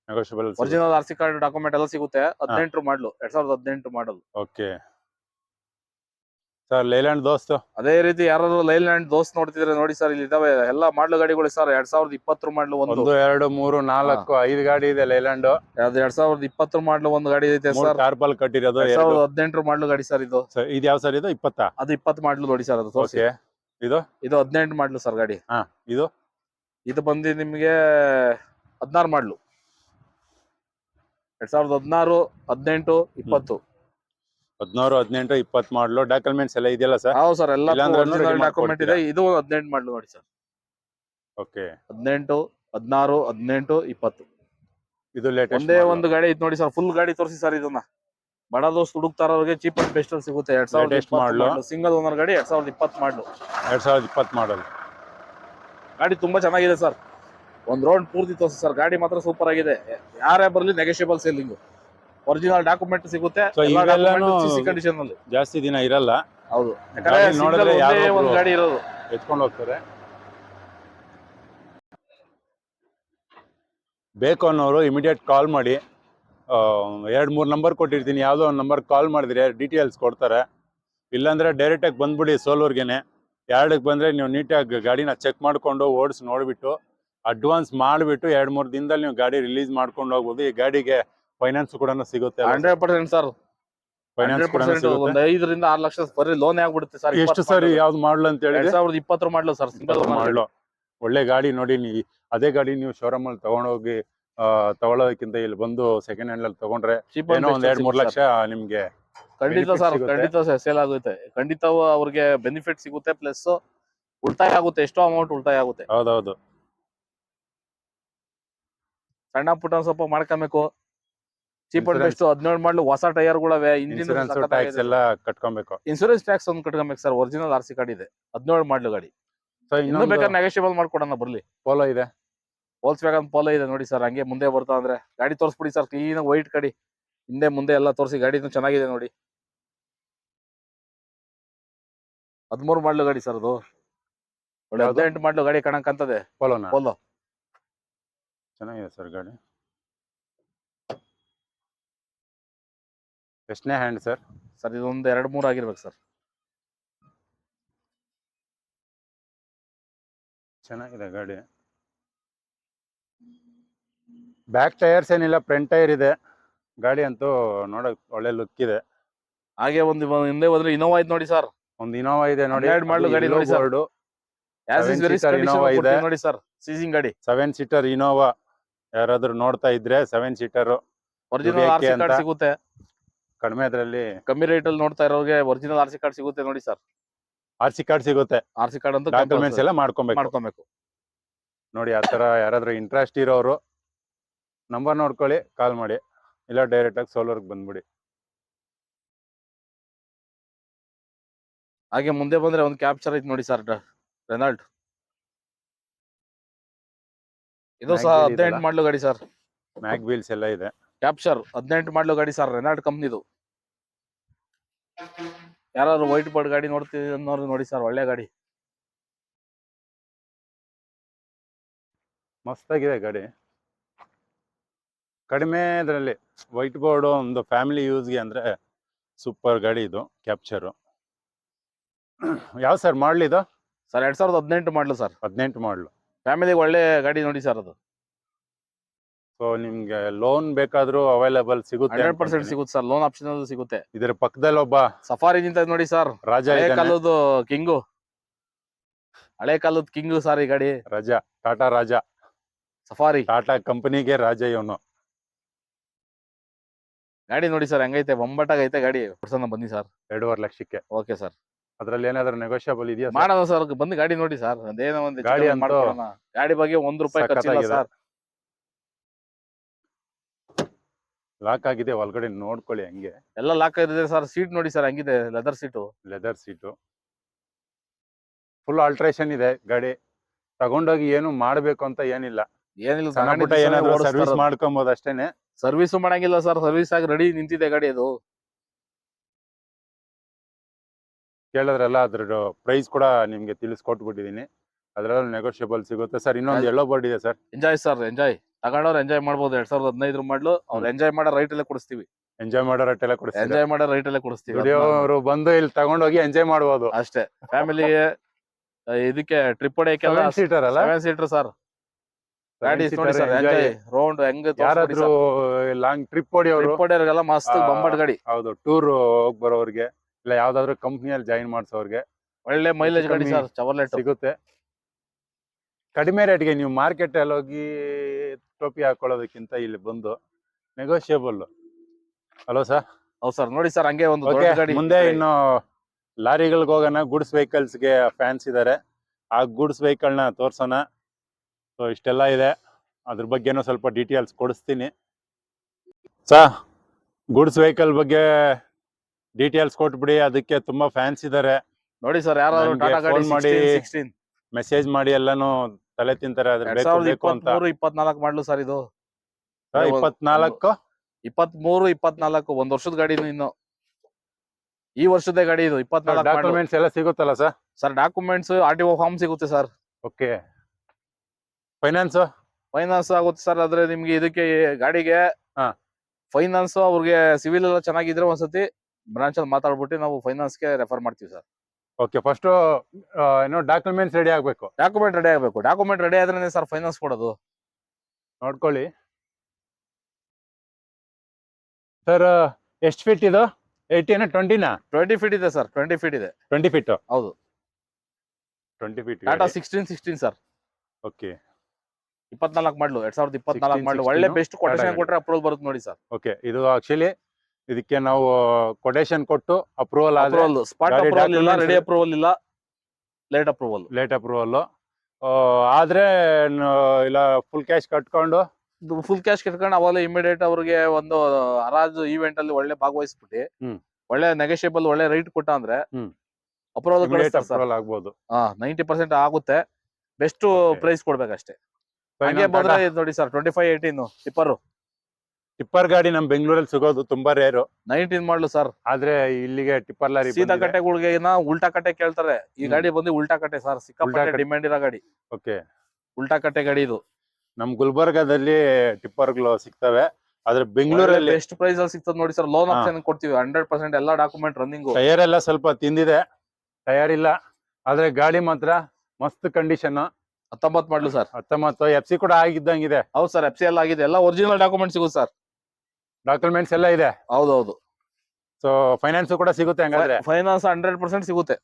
Negotiable original R C card document ಎಲ್ಲ ಸಿಗುತ್ತೆ. ಹದಿನೆಂಟು ಮಾಡ್ಲು ಎರಡ್ ಸಾವಿರದ ಹದಿನೆಂಟು ಮಾಡಲ್. ಓಕೆ ಸರ್ ಲೈಲ್ಯಾಂಡ್ ದೋಸ್ತ್. ಅದೇ ರೀತಿ ಯಾರಾದ್ರೂ ಲೈಲ್ಯಾಂಡ್ ಲ್ಯಾಂಡ್ ದೋಸ್ತ್ ನೋಡ್ತಿದ್ರೆ ನೋಡಿ ಸರ್ ಇಲ್ಲಿ ಇದಾವೆ ಎಲ್ಲಾ ಮಾಡ್ಲು ಗಾಡಿಗಳು ಸರ್ ಎರಡ್ ಸಾವಿರದ ಇಪ್ಪತ್ತರ ಮಾಡ್ಲು ಒಂದು. ಒಂದು ಎರಡು ಮೂರು ನಾಲ್ಕು ಐದು ಗಾಡಿ ಇದೆ ಲೈಲ್ಯಾಂಡ್. ಅದು ಎರಡ್ ಸಾವಿರದ ಇಪ್ಪತ್ತರ ಮಾಡ್ಲು ಒಂದು ಗಾಡಿ ಐತೆ ಸರ್. ಕಾರ್ಪಲ್ ಕಟ್ಟಿರೋದು ಎರಡ್ ಸಾವಿರದ ಹದಿನೆಂಟರ ಮಾಡ್ಲು ಗಾಡಿ ಸರ್ ಇದು. ಇದು ಯಾವ ಸರ್ ಇದು? ಇಪ್ಪತ್ತ? ಅದು ಇಪ್ಪತ್ತು ಮಾಡ್ಲು ನೋಡಿ ಸರ್ ಅದು ತೋರಿಸಿ. ಓಕೆ. ಇದು? ಇದು ಹದಿನೆಂಟು ಮಾಡ್ಲು ಸರ್ ಗಾಡಿ. ಹಾ ಇದು? ಇದು ಬಂದು ನಿಮಗೆ ಹದಿನಾರು ಮಾಡ್ಲು. ಎರಡ್ ಸಾವಿರದ ಹದಿನಾರು ಹದಿನೆಂಟು ಇಪ್ಪತ್ತು. ಹದಿನಾರು ಹದಿನೆಂಟು ಇಪ್ಪತ್ತು ಮಾಡಲು ಡಾಕ್ಯುಮೆಂಟ್ಸ್ ಎಲ್ಲ ಇದೆಯಲ್ಲ ಸರ್ ಹೌದು ಸರ್ ಎಲ್ಲ ಇಲ್ಲಾಂದ್ರೆ ಡಾಕ್ಯುಮೆಂಟ್ ಇದೆ. ಇದು ಹದಿನೆಂಟು ಮಾಡಲು ನೋಡಿ ಸರ್ ಓಕೆ. ಹದಿನೆಂಟು ಹದಿನಾರು ಹದಿನೆಂಟು ಇಪ್ಪತ್ತು. ಇದು ಲೇಟ್ ಒಂದೇ ಒಂದು ಗಾಡಿ ಐತೆ ನೋಡಿ ಸರ್ ಫುಲ್ ಗಾಡಿ ತೋರಿಸಿ ಸರ್ ಇದನ್ನ. ಬಡ ದೋಸ್ತ್ ಹುಡುಕ್ತಾರವ್ರಿಗೆ ಚೀಪ್ ಅಂಡ್ ಬೆಸ್ಟ್ ಅಲ್ಲಿ ಸಿಗುತ್ತೆ. ಎರಡ್ ಸಾವಿರದ Latest model. ಸಿಂಗಲ್ ಓನರ್ ಗಾಡಿ ಎರಡ್ ಸಾವಿರದ ಇಪ್ಪತ್ತು ಮಾಡ್ಲು ಎರಡ್ ಸಾವಿರದ ಇಪ್ಪತ್ತು ಮಾಡಲ್ ಗಾಡಿ ತುಂಬಾ ಚೆನ್ನಾಗಿದೆ ಸರ್ ಒಂದ್ ರೌಂಡ್ ಪೂರ್ತಿ ತೋರಿಸಿ ಸರ್ ಗಾಡಿ ಮಾತ್ರ ಸೂಪರ್ ಆಗಿದೆ. ಯಾರೇ ಬರಲಿ ನೆಗೆಷಿಯಬಲ್ ಸೇಲಿಂಗ್ ಒರಿಜಿನಲ್ ಡಾಕ್ಯುಮೆಂಟ್ ಸಿಗುತ್ತೆ. So ಇವೆಲ್ಲಾನು- ಕಂಡೀಷನ್ ಅಲ್ಲಿ. ಜಾಸ್ತಿ ದಿನ ಇರಲ್ಲ. ಹೌದು. ಗಾಡಿ ನೋಡಿದ್ರೆ single ಯಾರೋ ಒಂದೇ ಒಬ್ರು- ಗಾಡಿ ಇರೋದು. ಎತ್ಕೊಂಡು ಹೋಗ್ತಾರೆ. ಬೇಕು ಅನ್ನೋರು ಇಮಿಡಿಯೇಟ್ ಕಾಲ್ ಮಾಡಿ ಎರಡು ಮೂರು ನಂಬರ್ ಕೊಟ್ಟಿರ್ತೀನಿ. ಯಾವುದೋ ಒಂದು ನಂಬರ್ ಕಾಲ್ ಮಾಡಿದ್ರೆ ಡೀಟೇಲ್ಸ್ ಕೊಡ್ತಾರೆ. ಇಲ್ಲಾಂದ್ರೆ ಡೈರೆಕ್ಟಾಗಿ ಬಂದ್ಬಿಡಿ ಸೋಲೂರ್ಗೆನೆ. ಎರಡಕ್ಕೆ ಬಂದರೆ ನೀವು ನೀಟಾಗಿ ಗಾಡಿನ ಚೆಕ್ ಮಾಡಿಕೊಂಡು ಓಡಿಸಿ ನೋಡಿಬಿಟ್ಟು ಅಡ್ವಾನ್ಸ್ ಮಾಡಿಬಿಟ್ಟು ಎರಡು ಮೂರು ದಿನದಲ್ಲಿ ನೀವು ಗಾಡಿ ರಿಲೀಸ್ ಮಾಡ್ಕೊಂಡು ಹೋಗ್ಬೋದು. ಈ ಗಾಡಿಗೆ ಫೈನಾನ್ಸ್ ಕೂಡ ಸಿಗುತ್ತೆ ಹಂಡ್ರೆಡ್ ಪರ್ಸೆಂಟ್ ಸರ್ ಫೈನಾನ್ಸ್ ಕೂಡ ಒಂದ್ ಐದರಿಂದ ಆರು ಲಕ್ಷ ಬರೀ ಲೋನ್ ಆಗ್ಬಿಡುತ್ತೆ ಸರ್ ಎಷ್ಟು ಸರಿ ಯಾವ್ದು ಮಾಡ್ಲು ಅಂತ ಹೇಳಿ ಸಾವಿರದ ಇಪ್ಪತ್ತರ ಮಾಡ್ಲು ಸರ್ ಸಿಂಗಲ್ ಮಾಡ್ಲು? ಒಳ್ಳೆ ಗಾಡಿ ನೋಡಿ ನೀ ಅದೇ ಗಾಡಿ ನೀವು ಶೋರೂಮ್ ಅಲ್ಲಿ ತಗೊಂಡೋಗಿ ತಗೊಳ್ಳೋದಕ್ಕಿಂತ ಇಲ್ಲಿ ಬಂದು ಸೆಕೆಂಡ್ ಹ್ಯಾಂಡ್ ಅಲ್ಲಿ ತಗೊಂಡ್ರೆ ಏನೋ ಒಂದ್ ಎರಡ್ ಮೂರ್ ಲಕ್ಷ ನಿಮ್ಗೆ ಖಂಡಿತ ಸರ್ ಖಂಡಿತ ಸೇಲ್ ಆಗುತ್ತೆ. ಖಂಡಿತ ಅವ್ರಿಗೆ ಬೆನಿಫಿಟ್ ಸಿಗುತ್ತೆ ಪ್ಲಸ್ ಉಳ್ತಾಯ ಆಗುತ್ತೆ ಎಷ್ಟೋ ಅಮೌಂಟ್ ಉಳ್ತಾಯ ಆಗುತ್ತೆ. ಹೌದೌದು. ಸಣ್ಣ ಪುಟ್ಟ ಸ್ವಲ್ಪ ಮಾಡ್ಕೊಬೇಕು. Cheap and Insurance. ಬೆಸ್ಟ್ ಹದಿನೇಳು ಮಾಡ್ಲು ಹೊಸ ಇನ್ಸೂರೆನ್ಸ್ ಟ್ಯಾಕ್ಸ್ ಎಲ್ಲ ಕಟ್ಕೊಬೇಕು. ಇನ್ಸೂರೆನ್ಸ್ ಟ್ಯಾಕ್ಸ್ ಒಂದು ಕಟ್ಕೊಬೇಕು sir original R C card ಇದೆ ಹದಿನೇಳು ಮಾಡ್ಲು ಗಾಡಿ. ಇನ್ನೂ ಬೇಕಾದ್ರೆ ನೆಗೋಷಿಯಬಲ್ ಮಾಡ್ಕೊಡೋಣ ಬರ್ಲಿ. ಪೋಲೋ ಇದೆ. ಹೋಲ್ಸ್ ವ್ಯಾಗನ್ ಪೋಲೋ ಇದೆ ನೋಡಿ ಸರ್ ಹಂಗೆ ಮುಂದೆ ಬರ್ತಾ ಅಂದ್ರೆ. ಗಾಡಿ ತೋರಿಸ್ಬಿಡಿ ಸರ್ ಕ್ಲೀನ್ ವೈಟ್ ಕಡಿ. ಹಿಂದೆ ಮುಂದೆ ಎಲ್ಲ ತೋರಿಸಿ ಗಾಡಿ ಚೆನ್ನಾಗಿದೆ ನೋಡಿ. ಹದಿಮೂರು ಮಾಡ್ಲು ಗಾಡಿ ಸರ್ ಅದು. ಒಳ್ಳೆ? ಹದಿನೆಂಟು ಮಾಡ್ಲು ಗಾಡಿ ಕಾಣಕ್ಕಂತದೆ ಪೋಲೋ ಪೋಲೋ ಚೆನ್ನಾಗಿದೆ ಸರ್ ಗಾಡಿ. ಎಷ್ಟನೇ ಹ್ಯಾಂಡ್ ಸರ್ ಸರ್ ಇದೊಂದು ಎರಡು ಮೂರು ಆಗಿರ್ಬೇಕು ಸರ್ ಚೆನ್ನಾಗಿದೆ ಗಾಡಿ. ಬ್ಯಾಕ್ ಟೈರ್ಸ್ ಏನಿಲ್ಲ ಫ್ರಂಟ್ ಟೈರ್ ಇದೆ. ಗಾಡಿ ಅಂತೂ ನೋಡಕ್ ಒಳ್ಳೆ ಲುಕ್ ಇದೆ. ಹಾಗೆ ಒಂದು ಹಿಂದೆ ಹೋದ್ರೆ ಇನೋವಾ ಇದೆ ನೋಡಿ ಸರ್ ಒಂದು ಇನೋವಾ ಇದೆ ನೋಡಿ. ಎರಡು ಮಾಡಲು ಗಾಡಿ ನೋಡಿ ಸರ್ Innova ಇದೆ. ನೋಡಿ ಸರ್ ಸೀಸಿಂಗ್ ಗಾಡಿ. ಸೆವೆನ್ ಸೀಟರ್ ಇನೋವಾ ಯಾರಾದ್ರೂ ನೋಡ್ತಾ ಇದ್ರೆ ಸೆವೆನ್ ಸೀಟರ್ ಸಿಗುತ್ತೆ. ಕಡಿಮೆ ಅದ್ರಲ್ಲಿ. ಕಮ್ಮಿ ರೇಟ್ ಅಲ್ಲಿ ನೋಡ್ತಾ ಇರೋರಿಗೆ ಒರಿಜಿನಲ್ ಆರ್ ಸಿ ಕಾರ್ಡ್ ಸಿಗುತ್ತೆ ನೋಡಿ ಸರ್ ಆರ್ ಸಿ ಕಾರ್ಡ್ ಸಿಗುತ್ತೆ. ಆರ್ ಸಿ ಕಾರ್ಡ್ ಅಂತ ಡಾಕ್ಯುಮೆಂಟ್ಸ್ ಎಲ್ಲ ಮಾಡ್ಕೊಬೇಕು. ಮಾಡ್ಕೊಬೇಕು. ನೋಡಿ ಆ ತರ ಯಾರಾದ್ರೂ ಇಂಟ್ರೆಸ್ಟ್ ಇರೋರು ನಂಬರ್ ನೋಡ್ಕೊಳ್ಳಿ ಕಾಲ್ ಮಾಡಿ. ಇಲ್ಲ ಡೈರೆಕ್ಟ್ ಆಗಿ ಸೋಲರ್ಗೆ ಬಂದ್ಬಿಡಿ. ಹಾಗೆ ಮುಂದೆ ಬಂದ್ರೆ ಒಂದು ಕ್ಯಾಪ್ಚರ್ ಐತೆ ನೋಡಿ ಸರ್ ರೆನಾಲ್ಟ್ ಇದು ಸಹ ಹದಿನೆಂಟು ಮಾಡ್ಲು ಗಾಡಿ ಸರ್ ಮ್ಯಾಗ್ ವೀಲ್ಸ್ ಎಲ್ಲ ಇದೆ. ಕ್ಯಾಪ್ಚರ್ ಹದಿನೆಂಟು ಮಾಡ್ಲು ಗಾಡಿ ಸರ್ ರೆನಾಲ್ಟ್ ಕಂಪ್ನಿದು ಯಾರಾದ್ರು ವೈಟ್ ಬೋರ್ಡ್ ಗಾಡಿ ನೋಡ್ತೀವಿ ಅನ್ನೋರು ನೋಡಿ ಸರ್ ಒಳ್ಳೆ ಗಾಡಿ. ಮಸ್ತಾಗಿದೆ ಗಾಡಿ. ಕಡಿಮೆ ಇದರಲ್ಲಿ ವೈಟ್ ಬೋರ್ಡ್ ಒಂದು ಫ್ಯಾಮಿಲಿ ಯೂಸ್ಗೆ ಅಂದರೆ ಸೂಪರ್ ಗಾಡಿ ಇದು ಕ್ಯಾಪ್ಚರು. ಯಾವ ಸರ್ ಮಾಡಲಿ ಇದು? ಸರ್ ಎರಡ್ ಸಾವಿರದ ಹದಿನೆಂಟು ಮಾಡ್ಲು ಸರ್. ಹದಿನೆಂಟು ಮಾಡಲು. ಫ್ಯಾಮಿಲಿಗೆ ಒಳ್ಳೆ ಗಾಡಿ ನೋಡಿ ಸರ್ ಅದು. ಸೊ ನಿಮ್ಗೆ ಲೋನ್ ಬೇಕಾದ್ರೂ ಅವೈಲೇಬಲ್ ಸಿಗುತ್ತೆ ಹಂಡ್ರೆಡ್ ಪರ್ಸೆಂಟ್. ಸಿಗುತ್ತೆ ಸರ್ ಲೋನ್ ಆಪ್ಷನ್ ಸಿಗುತ್ತೆ. ಇದರ ಪಕ್ಕದಲ್ಲಿ ಒಬ್ಬ ಸಫಾರಿ ನಿಂತ ನೋಡಿ ಸರ್ ರಾಜ ಹಳೆ ಕಾಲದ ಕಿಂಗು. ಹಳೆ ಕಾಲದ ಕಿಂಗು ಸರ್ ಈ ಗಾಡಿ. ರಾಜ ಟಾಟಾ ರಾಜ. ಸಫಾರಿ ಟಾಟಾ ಕಂಪನಿಗೆ ರಾಜ ಇವನು. ಗಾಡಿ ನೋಡಿ ಸರ್ ಹೆಂಗೈತೆ? ಬೊಂಬಟ್ಟಾಗೈತೆ ಗಾಡಿ. ಕೊಡ್ಸೋಣ ಬನ್ನಿ ಸರ್ ಎರಡೂವರೆ ಲಕ್ಷಕ್ಕೆ. ಓಕೆ ಸರ್ ಅದ್ರಲ್ಲಿ ಏನಾದ್ರು ನೆಗೋಷಿಯಬಲ್ ಇದೆಯಾ? ಮಾಡೋಣ ಸರ್ ಬಂದು ಗಾಡಿ ನೋಡಿ ಸರ್ ಅದೇನೋ ಒಂದು ಹೆಚ್ಚು ಗಾಡಿ ಕಮ್ಮಿ ಅಂತೂ ಮಾಡ್ಕೊಡೋಣ. ಗಾಡಿ ಬಗ್ಗೆ ಒಂದ್ ರೂಪಾಯಿ ಖರ್ಚಿಲ್ಲ ಸಖತ್ತಾಗಿದೆ. ಸರ್ ಲಾಕ್ ಆಗಿದೆ ಒಳಗಡೆ ನೋಡ್ಕೊಳ್ಳಿ ಹಂಗೆ. ಎಲ್ಲ ಲಾಕ್ ಆಗಿದೆ ಸರ್ ಸೀಟ್ ನೋಡಿ ಸರ್ ಹಂಗಿದೆ leather seat leather seat full alteration ಇದೆ ಗಾಡಿ. ತಗೊಂಡೋಗಿ ಏನು ಮಾಡ್ಬೇಕು ಅಂತ ಏನಿಲ್ಲ. ಏನಿಲ್ಲ ಏನಾದ್ರು ಸರ್ವಿಸ್. ಮಾಡ್ಕೊಬೋದು ಅಷ್ಟೇನೆ. ಸರ್ವಿಸ್ ಮಾಡಂಗಿಲ್ಲ ಸರ್ ಸರ್ವಿಸ್ ಆಗಿ ರೆಡಿ ನಿಂತಿದೆ ಗಾಡಿ ಅದು. ಕೇಳಿದ್ರಲ್ಲ ಅದ್ರ ಪ್ರೈಸ್ ಕೂಡ ನಿಮ್ಗೆ ತಿಳಿಸ್ಕೊಟ್ಬಿಟ್ಟಿದೀನಿ ಅದ್ರಲ್ಲಿ ನೆಗೋಷಿಯಬಲ್ ಸಿಗುತ್ತೆ ಸರ್ ಇನ್ನೊಂದು ಎಲ್ಲೋ ಬೋರ್ಡ್ ಇದೆ ಸರ್ ಎಂಜಾಯ್ ಸರ್ ಎಂಜಾಯ್ ತಗೊಂಡವ್ರು ಎಂಜಾಯ್ ಮಾಡಬಹುದು ಎರಡ್ ಸಾವಿರದ ಹದಿನೈದು ಮಾಡ್ಲು ಅವ್ರು ಎಂಜಾಯ್ ಮಾಡೋ ರೈಟ್ ಅಲ್ಲೇ ಕೊಡಿಸ್ತೀವಿ. ಎಂಜಾಯ್ ಮಾಡೋ ಅಲ್ಲೇ ಕೊಡಿಸ್ತೀವಿ ಎಂಜಾಯ್ ಮಾಡೋ ರೈಟ್ ಅಲ್ಲೇ ಕೊಡಿಸ್ತೀವಿ. ಅವರು ದುಡಿಯೋರು ಬಂದು ಇಲ್ಲಿ ತಗೊಂಡೋಗಿ ಎಂಜಾಯ್ ಮಾಡ್ಬೋದು. ಅಷ್ಟೇ. ಫ್ಯಾಮಿಲಿಗೆ ಇದಕ್ಕೆ ಟ್ರಿಪ್ ಹೊಡೆಯಕ್ಕೆಲ್ಲ ಸೀಟರ್ ಅಲ್ಲ? ಸೆವೆನ್ ಸೀಟರ್ ಸರ್ ಗಾಡಿ ನೋಡಿ ಸರ್. ಎಂಜಾಯ್ ರೌಂಡ್ ಹೆಂಗ್ ಯಾರಾದ್ರೂ ಲಾಂಗ್ ಟ್ರಿಪ್ ಹೊಡಿಯೋರು? ಟ್ರಿಪ್ ಹೊಡೆಯೋರಿಗೆಲ್ಲ ಮಸ್ತ್ ಬಂಬಾಡ್ ಗಾಡಿ. ಹೌದು ಟೂರ್ ಹೋಗ್ ಬರೋರಿಗೆ ಇಲ್ಲ ಯಾವ್ದಾದ್ರು ಕಂಪ್ನಿಯಲ್ಲಿ ಜಾಯಿನ್ ಮಾಡಿಸೋರ್ಗೆ ಒಳ್ಳೆ ಮೈಲೇಜ್ ಗಾಡಿ ಸರ್ ಚವರ್ಲೆಟ್ ಸಿಗುತ್ತೆ. ಕಡಿಮೆ ರೇಟ್ಗೆ ನೀವು ಮಾರ್ಕೆಟ್ ಅಲ್ಲಿ ಹೋಗಿ ಟೋಪಿ ಹಾಕೊಳ್ಳೋದಕ್ಕಿಂತ ಇಲ್ಲಿ ಬಂದು ನೆಗೋಷಿಯಬಲ್ ಹಲೋ ಸರ್ ಹೌದು ಸರ್ ನೋಡಿ ಸರ್ ಹಂಗೆ ಒಂದು ದೊಡ್ಡ ಗಾಡಿ ಮುಂದೆ ಇನ್ನು ಲಾರಿಗಳಿಗೆ ಹೋಗೋಣ ಗುಡ್ಸ್ ವೆಹಿಕಲ್ಸ್ಗೆ ಫ್ಯಾನ್ಸ್ ಇದ್ದಾರೆ ಆ ಗುಡ್ಸ್ ವೆಹಿಕಲ್ನ ತೋರ್ಸೋಣ. ಸೊ ಇಷ್ಟೆಲ್ಲ ಇದೆ. ಅದ್ರ ಬಗ್ಗೆನೂ ಸ್ವಲ್ಪ ಡೀಟೇಲ್ಸ್ ಕೊಡಿಸ್ತೀನಿ. ಸಾ ಗುಡ್ಸ್ ವೆಹಿಕಲ್ ಬಗ್ಗೆ ಡೀಟೇಲ್ಸ್ ಕೊಟ್ಬಿಡಿ. ಅದಕ್ಕೆ ತುಂಬಾ ಫ್ಯಾನ್ಸ್ ಇದ್ದಾರೆ ನೋಡಿ ಸರ್ ಯಾರು ಮೆಸೇಜ್ ಮಾಡಿ ಎಲ್ಲಾನು ತಲೆ ತಿಂತಾರೆ ಅದ್ರ ಎರಡ್ ಬೇಕು ಸಾವಿರದ ಬೇಕು ಅಂತ. ಇಪ್ಪತ್ಮೂರು ಇಪ್ಪತ್ನಾಲ್ಕು ಮಾಡ್ಲು ಸರ್ ಇದು. ಸರ್, ಇಪ್ಪತ್ನಾಲ್ಕು? ಇಪ್ಪತ್ಮೂರು ಇಪ್ಪತ್ನಾಲ್ಕು ಒಂದ್ ವರ್ಷದ ಗಾಡಿ ಇನ್ನು. ಈ ವರ್ಷದ ಗಾಡಿ ಇದು ಇಪ್ಪತ್ನಾಲ್ಕು ಡಾಕ್ಯುಮೆಂಟ್ಸ್ ಎಲ್ಲ ಸಿಗುತ್ತಲ್ಲ sir? Sir documents R T O form ಸಿಗುತ್ತೆ ಸರ್. ಓಕೆ. ಫೈನಾನ್ಸ್? ಫೈನಾನ್ಸ್ ಆಗುತ್ತೆ ಸರ್ ಆದ್ರೆ ನಿಮ್ಗೆ ಇದಕ್ಕೆ ಗಾಡಿಗೆ ಹಾ. ಫೈನಾನ್ಸ್ ಅವ್ರಿಗೆ ಸಿವಿಲ್ ಎಲ್ಲ ಚೆನ್ನಾಗಿದ್ರೆ ಒಂದ್ಸತಿ ಬ್ರಾಂಚ್ ಅಲ್ಲಿ ಮಾತಾಡ್ಬಿಟ್ಟು ನಾವು ಫೈನಾನ್ಸ್ಗೆ ರೆಫರ್ ಮಾಡ್ತೀವಿ ಸರ್. ಓಕೆ ಫಸ್ಟ್ ಏನೋ ಡಾಕ್ಯುಮೆಂಟ್ಸ್ ರೆಡಿ ಆಗ್ಬೇಕು. ಡಾಕ್ಯುಮೆಂಟ್ ರೆಡಿ ಆಗಬೇಕು. ಡಾಕ್ಯುಮೆಂಟ್ ರೆಡಿ ಆದ್ರೆ ಸರ್ ಫೈನಾನ್ಸ್ ಕೊಡೋದು. ನೋಡ್ಕೊಳ್ಳಿ. ಸರ್ ಎಷ್ಟು ಫೀಟ್ ಇದು? ಏಯ್ಟೀನ ಟ್ವೆಂಟಿನಾ ಟ್ವೆಂಟಿ ಫೀಟ್ ಇದೆ ಸರ್ ಟ್ವೆಂಟಿ ಫೀಟ್ ಇದೆ. ಟ್ವೆಂಟಿ ಫೀಟ್ ಹೌದು. Twenty feet Tata sixteen sixteen sir okay ಇಪ್ಪತ್ನಾಲ್ಕು ಮಾಡ್ಲು ಎರಡ್ ಸಾವಿರದ ಇಪ್ಪತ್ನಾಲ್ಕು 16, ಮಾಡ್ಲು. ಒಳ್ಳೆ 16 ಬೆಸ್ಟ್ ಕೊಟೇಶನ್. ಕೊಟ್ರೆ ಅಪ್ರೂವಲ್ ಬರುತ್ತೆ ನೋಡಿ ಸರ್ ಓಕೆ ಇದು ಆಕ್ಚುಲಿ ಇದಕ್ಕೆ ನಾವು ಕೊಟೇಶನ್ ಕೊಟ್ಟು ಅಪ್ರೂವಲ್ ಆದ್ರೆ ಅಪ್ರೂವಲ್ ಸ್ಪಾಟ್ ಅಪ್ರೂವಲ್ ಇಲ್ಲ ರೆಡಿ ಅಪ್ರೂವಲ್ ಇಲ್ಲ ಲೇಟ್ ಅಪ್ರೂವಲ್ ಲೇಟ್ ಅಪ್ರೂವಲ್ ಆದ್ರೆ ಇಲ್ಲ ಫುಲ್ ಕ್ಯಾಶ್ ಕಟ್ಕೊಂಡು ಫುಲ್ ಕ್ಯಾಶ್ ಕಟ್ಕೊಂಡು ಅವಾಗ ಇಮಿಡಿಯೇಟ್ ಅವ್ರಿಗೆ ಒಂದು ಹರಾಜು ಈವೆಂಟ್ ಅಲ್ಲಿ ಒಳ್ಳೆ ಭಾಗವಹಿಸ್ಬಿಟ್ಟು. ಒಳ್ಳೆ ನೆಗೋಷಿಯಬಲ್ ಒಳ್ಳೆ ರೈಟ್ ಕೊಟ್ಟ ಅಂದ್ರೆ. ಅಪ್ರೂವಲ್ ಆಗ್ಬೋದು. ನೈಂಟಿ ಪರ್ಸೆಂಟ್ ಆಗುತ್ತೆ. ಬೆಸ್ಟ್ ಪ್ರೈಸ್ ಕೊಡ್ಬೇಕಷ್ಟೇ. ಹಂಗೆ ಬಂದ್ರೆ ನೋಡಿ sir twenty five eighteen tipper tipper ಗಾಡಿ ನಮ್ ಬೆಂಗಳೂರಲ್ಲಿ ಸಿಗೋದು ತುಂಬಾ ರೇರು ನೈನ್ಟೀನ್ ಮಾಡ್ಲು ಸರ್ ಆದ್ರೆ ಇಲ್ಲಿಗೆ ಟಿಪ್ಪರ್ ಲಾರಿ ಸೀದಾ ಕಟ್ಟೆಗಳಿಗೆ ಉಲ್ಟಾ ಕಟ್ಟೆ ಕೇಳ್ತಾರೆ. ಈ ಗಾಡಿ ಬಂದು ಉಲ್ಟಾ ಕಟ್ಟೆ ಸರ್ ಸಿಕ್ಕಾಪಟ್ಟೆ. ಡಿಮ್ಯಾಂಡ್ ಇರೋ ಗಾಡಿ. ಓಕೆ. ಉಲ್ಟಾ ಕಟ್ಟೆ ಗಾಡಿ ಇದು. ನಮ್ ಗುಲ್ಬರ್ಗಾದಲ್ಲಿ ಟಿಪ್ಪರ್ಗಳು ಸಿಗ್ತವೆ. ಆದ್ರೆ ಬೆಂಗಳೂರಲ್ಲಿ ಬೆಸ್ಟ್ ಪ್ರೈಸ್ ಅಲ್ಲಿ ಸಿಗ್ತದೆ ನೋಡಿ ಸರ್ ಲೋನ್. ಆಪ್ಷನ್ ಕೊಡ್ತೀವಿ. ಹಂಡ್ರೆಡ್ ಪರ್ಸೆಂಟ್ ಎಲ್ಲಾ ಡಾಕ್ಯುಮೆಂಟ್ ರನ್ನಿಂಗ್ ಟೈರ್ ಎಲ್ಲ ಸ್ವಲ್ಪ ತಿಂದಿದೆ. ಟೈರ್ ಇಲ್ಲ. ಆದ್ರೆ ಗಾಡಿ ಮಾತ್ರ ಮಸ್ತ್ ಕಂಡೀಷನ್ ಹತ್ತೊಂಬತ್ತು ಮಾಡ್ಲು ಸರ್ ಹತ್ತೊಂಬತ್ತು ಎಫ್ ಸಿ ಕೂಡ ಆಗಿದ್ದಂಗಿದೆ. ಹೌದು ಸರ್ ಎಫ್ ಸಿ ಎಲ್ಲ ಆಗಿದೆ. ಎಲ್ಲ ಒರಿಜಿನಲ್ ಡಾಕ್ಯುಮೆಂಟ್ ಸಿಗುತ್ತೆ ಸರ್ ಡಾಕ್ಯುಮೆಂಟ್ಸ್ ಎಲ್ಲ ಇದೆ. ಹೌದೌದು. ಸೊ ಫೈನಾನ್ಸ್ ಕೂಡ ಸಿಗುತ್ತೆ ಹಂಗಾದ್ರೆ? ಫೈನಾನ್ಸ್ ಹಂಡ್ರೆಡ್ ಪರ್ಸೆಂಟ್ ಸಿಗುತ್ತೆ.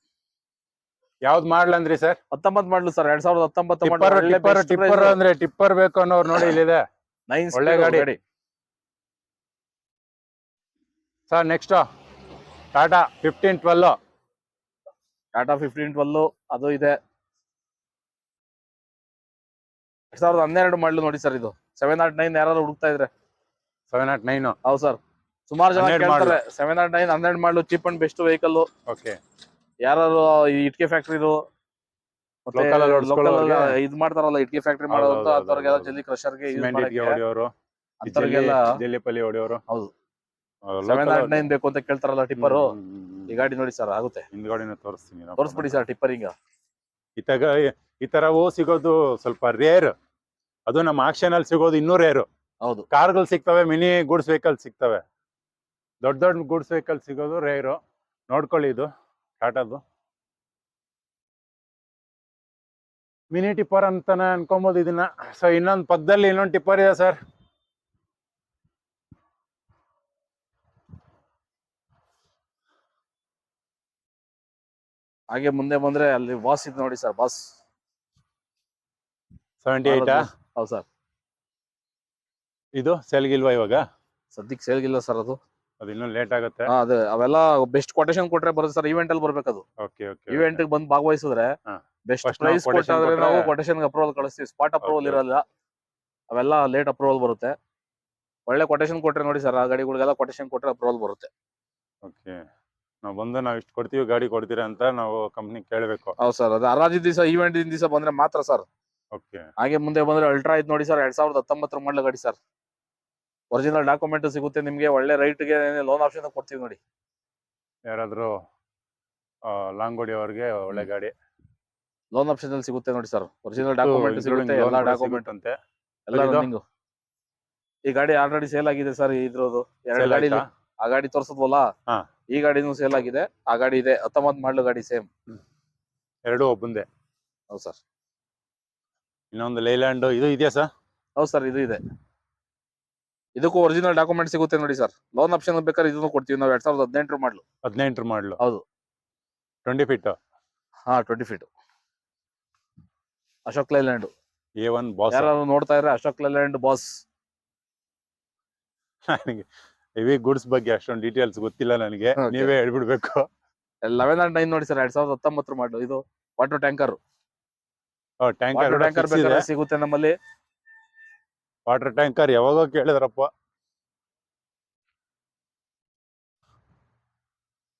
ಯಾವ್ದು ಮಾಡ್ಲಂದ್ರಿ ಸರ್? ಹತ್ತೊಂಬತ್ ಮಾಡ್ಲು ಸರ್ ಎರಡ್ ಸಾವಿರದ ಹತ್ತೊಂಬತ್ತು ಟಿಪ್ಪರ್ ಟಿಪ್ಪರ್ ಟಿಪ್ಪರ್ ಅಂದ್ರೆ ಟಿಪ್ಪರ್ ಬೇಕು ಅನ್ನೋರು ನೋಡಿ ಇಲ್ಲಿದೆ. ನೈನ್ ಒಳ್ಳೆ ಗಾಡಿ. ಗಾಡಿ sir next Tata fifteen twelve Tata fifteen twelve ಅದು ಇದೆ. ಎರಡ್ ಸಾವಿರದ ಹನ್ನೆರಡು ಮಾಡ್ಲು ನೋಡಿ ಸರ್ ಇದು. ಸೆವೆನ್ ನಾಟ್ ನೈನ್ ಯಾರು ಹುಡುಕ್ತಾ ಇದ್ರೆ. ಸೆವೆನ್ ನಾಟ್ ನೈನ್ ಹೌದು ಸರ್. ಸುಮಾರು ಜನ 12 ಕೇಳ್ತಾರೆ. ಸೆವೆನ್ ನಾಟ್ ನೈನ್ ಹನ್ನೆರಡ್ ಮಾಡ್ಲು cheap and best vehicle okay ಯಾರು ಈ ಇಟ್ಕೆ ಫ್ಯಾಕ್ಟ್ರಿದು ಇದು ಮಾಡ್ತಾರಲ್ಲ ಇಟ್ಕೆ ಫ್ಯಾಕ್ಟ್ರಿ ಮಾಡೋದು ಅಂತವ್ರಿಗೆಲ್ಲ. ಜಲ್ದಿ ಕ್ರಷರ್ಗೆ ಅಂತವ್ರಿಗೆಲ್ಲ ದಿಲೀಪಲ್ಲಿ ಹೊಡೆಯೋರು ಹೌದು. ಸೆವೆನ್ ನಾಟ್ ನೈನ್ ಬೇಕು ಅಂತ ಕೇಳ್ತಾರಲ್ಲ ಟಿಪ್ಪರ್. ಈ ಗಾಡಿ ನೋಡಿ ಸರ್ ಆಗುತ್ತೆ. ಹಿಂದ್ಗಡೆನೂ ತೋರಿಸ್ತೀನಿ. ತೋರಿಸ್ಬಿಡಿ ಸರ್ ಟಿಪ್ಪರ್ ಈಗ. ಈ ತಗ ಈ ತರವು ಸಿಗೋದು ಸ್ವಲ್ಪ ರೇರ್ ಅದು ನಮ್ಮ ಆಕ್ಷನ್ ಅಲ್ಲಿ ಸಿಗೋದು ಇನ್ನೂ ರೇರು ಹೌದು. ಕಾರ್ಗಳು ಸಿಗ್ತವೆ ಮಿನಿ ಗೂಡ್ಸ್ ವೆಹಿಕಲ್ ಸಿಗ್ತವೆ. ದೊಡ್ಡ ದೊಡ್ಡ ಗೂಡ್ಸ್ ವೆಹಿಕಲ್ ಸಿಗೋದು ರೇರು. ನೋಡ್ಕೊಳ್ಳಿ ಇದು ಟಾಟಾದು. ಮಿನಿ ಟಿಪ್ಪರ್ ಅಂತಾನೆ ಅನ್ಕೊಬೋದು ಇದನ್ನ. ಸೊ ಇನ್ನೊಂದು ಪಕ್ಕದಲ್ಲಿ ಇನ್ನೊಂದು ಟಿಪ್ಪರ್ ಇದೆ ಸರ್. ಹಾಗೆ ಮುಂದೆ ಬಂದ್ರೆ ಅಲ್ಲಿ ಬಾಸ್ ಇದೆ ನೋಡಿ ಸರ್ ಬಾಸ್. ಸೆವೆಂಟಿ ಏಟ್ ಹೌದು ಸರ್. ಇದು ಸೇಲ್ಗಿಲ್ವಾ ಇವಾಗ? ಸದ್ಯಕ್ಕೆ ಸೇಲ್ಗಿಲ್ಲ ಸರ್ ಅದು. ಅದು ಇನ್ನೂ ಲೇಟ್ ಆಗುತ್ತೆ. ಹಾ, ಅದೇ ಅವೆಲ್ಲ ಬೆಸ್ಟ್ ಕೊಟೇಶನ್ ಕೊಟ್ರೆ ಬರುತ್ತೆ ಸರ್ ಇವೆಂಟ್ ಅಲ್ಲಿ ಬರ್ಬೇಕದು ಓಕೆ ಓಕೆ ಇವೆಂಟ್ ಬಂದು ಭಾಗವಹಿಸಿದ್ರೆ ಹಾ. ಬೆಸ್ಟ್ First ನಾವು ಪ್ರೈಸ್ quotation ಕೊಟ್ಟಾದ್ರೆ ಕೊಟ್ರೆ- ನಾವು ಕೊಟೇಶನ್ ಅಪ್ರೂವಲ್ ಕಳಿಸ್ತೀವಿ. ಸ್ಪಾಟ್ ಅಪ್ರೂವಲ್ Okay, ಇರಲ್ಲ. ಅವೆಲ್ಲ ಲೇಟ್ ಅಪ್ರೂವಲ್ ಬರುತ್ತೆ. ಒಳ್ಳೆ ಕೊಟೇಶನ್ ಕೊಟ್ರೆ ನೋಡಿ ಸರ್ ಆ ಗಾಡಿಗಳಿಗೆಲ್ಲ ಕೊಟೇಶನ್ ಕೊಟ್ರೆ ಅಪ್ರೂವಲ್ ಬರುತ್ತೆ. ಓಕೆ ನಾವು ಬಂದು ನಾವು ಇಷ್ಟು ಕೊಡ್ತೀವಿ ಗಾಡಿ ಕೊಡ್ತೀರಾ ಅಂತ ನಾವು ಕಂಪ್ನಿ ಕೇಳಬೇಕು. ಹೌದು ಸರ್ ಅದು ಹರಾಜಿ ದಿವಸ ಇವೆಂಟ್ ದಿವಸ ಬಂದ್ರೆ ಮಾತ್ರ ಸರ್. ಓಕೆ ಹಾಗೆ ಮುಂದೆ ಬಂದ್ರೆ ಅಲ್ಟ್ರಾ ಇದು ನೋಡಿ ಸರ್ ಎರಡ್ ಸಾವಿರದ ಹತ್ತೊಂಬತ್ತರ ಮಾಡಲ ಗಾಡಿ ಸರ್. ಒರಿಜಿನಲ್ ಡಾಕ್ಯುಮೆಂಟ್ ಸಿಗುತ್ತೆ ನಿಮಗೆ ಒಳ್ಳೆ ರೈಟ್ಗೆ ಲೋನ್ ಆಪ್ಷನ್ ಕೊಡ್ತೀವಿ ನೋಡಿ. ಯಾರಾದರೂ ಲಾಂಗೋಡಿ ಅವ್ರಿಗೆ ಒಳ್ಳೆ ಗಾಡಿ. ಲೋನ್ ಆಪ್ಷನ್ ಅಲ್ಲಿ ಸಿಗುತ್ತೆ ನೋಡಿ ಸರ್ ಒರಿಜಿನಲ್ ಡಾಕ್ಯುಮೆಂಟ್ ಸಿಗುತ್ತೆ ಎಲ್ಲ ಡಾಕ್ಯುಮೆಂಟ್ ಅಂತೆ ಎಲ್ಲ? ರನ್ನಿಂಗ್ ಈ ಗಾಡಿ ಆಲ್ರೆಡಿ ಸೇಲ್ ಆಗಿದೆ ಸರ್ ಇದ್ರದ್ದು. ಎರಡು ಗಾಡಿ ಆ ಗಾಡಿ ತೋರಿಸಿದ್ವಲ್ಲ? ಹಾ. ಈ ಗಾಡಿನೂ ಸೇಲ್ ಆಗಿದೆ ಆ ಗಾಡಿ ಇದೆ ಹತ್ತೊಂಬತ್ತು ಮಾಡ್ಲು ಗಾಡಿ ಸೇಮ್ ಎರಡು ಒಬ್ಬಂದೆ. ಹೌದು ಸರ್ ಇನ್ನೊಂದು ಲೈಲ್ಯಾಂಡ್ ಇದು ಇದೆಯಾ ಸರ್ ಹೌದು ಸರ್ ಇದು ಇದೆ. ಇದಕ್ಕೂ ಒರಿಜಿನಲ್ ಡಾಕ್ಯುಮೆಂಟ್ ಸಿಗುತ್ತೆ ನೋಡಿ ಸರ್ ಲೋನ್ ಆಪ್ಷನ್ ಬೇಕಾದ್ರೆ ಇದನ್ನು ಕೊಡ್ತೀವಿ. ನಾವು ಎರಡ್ ಸಾವಿರದ ಹದಿನೆಂಟರ ಮಾಡ್ಲು. ಹದಿನೆಂಟರ ಮಾಡಲು. ಹೌದು. Twenty feet. ಹಾ twenty feet. Ashok Leyland. A one Boss ಯಾರು ನೋಡ್ತಾ ಇದ್ರೆ ಅಶೋಕ್ ಲೈಲ್ಯಾಂಡ್ ಬಾಸ್ ನನಗೆ ಹೆವಿ ಗುಡ್ಸ್ ಬಗ್ಗೆ ಅಷ್ಟೊಂದು ಡೀಟೇಲ್ಸ್ ಗೊತ್ತಿಲ್ಲ ನನಗೆ. ನೀವೇ ಹೇಳ್ಬಿಡ್ಬೇಕು. ಲೆವೆನ್ ಅಂಡ್ ನೈನ್ ನೋಡಿ ಸರ್ ಎರಡ್ ಸಾವಿರದ ಹತ್ತೊಂಬತ್ತರ ಮಾಡಲು. ಇದು water tanker tanker water tanker ಸಿಗುತ್ತೆ ನಮ್ಮಲ್ಲಿ. ವಾಟರ್ ಟ್ಯಾಂಕರ್ ಯಾವಾಗೋ ಕೇಳಿದ್ರಪ್ಪ.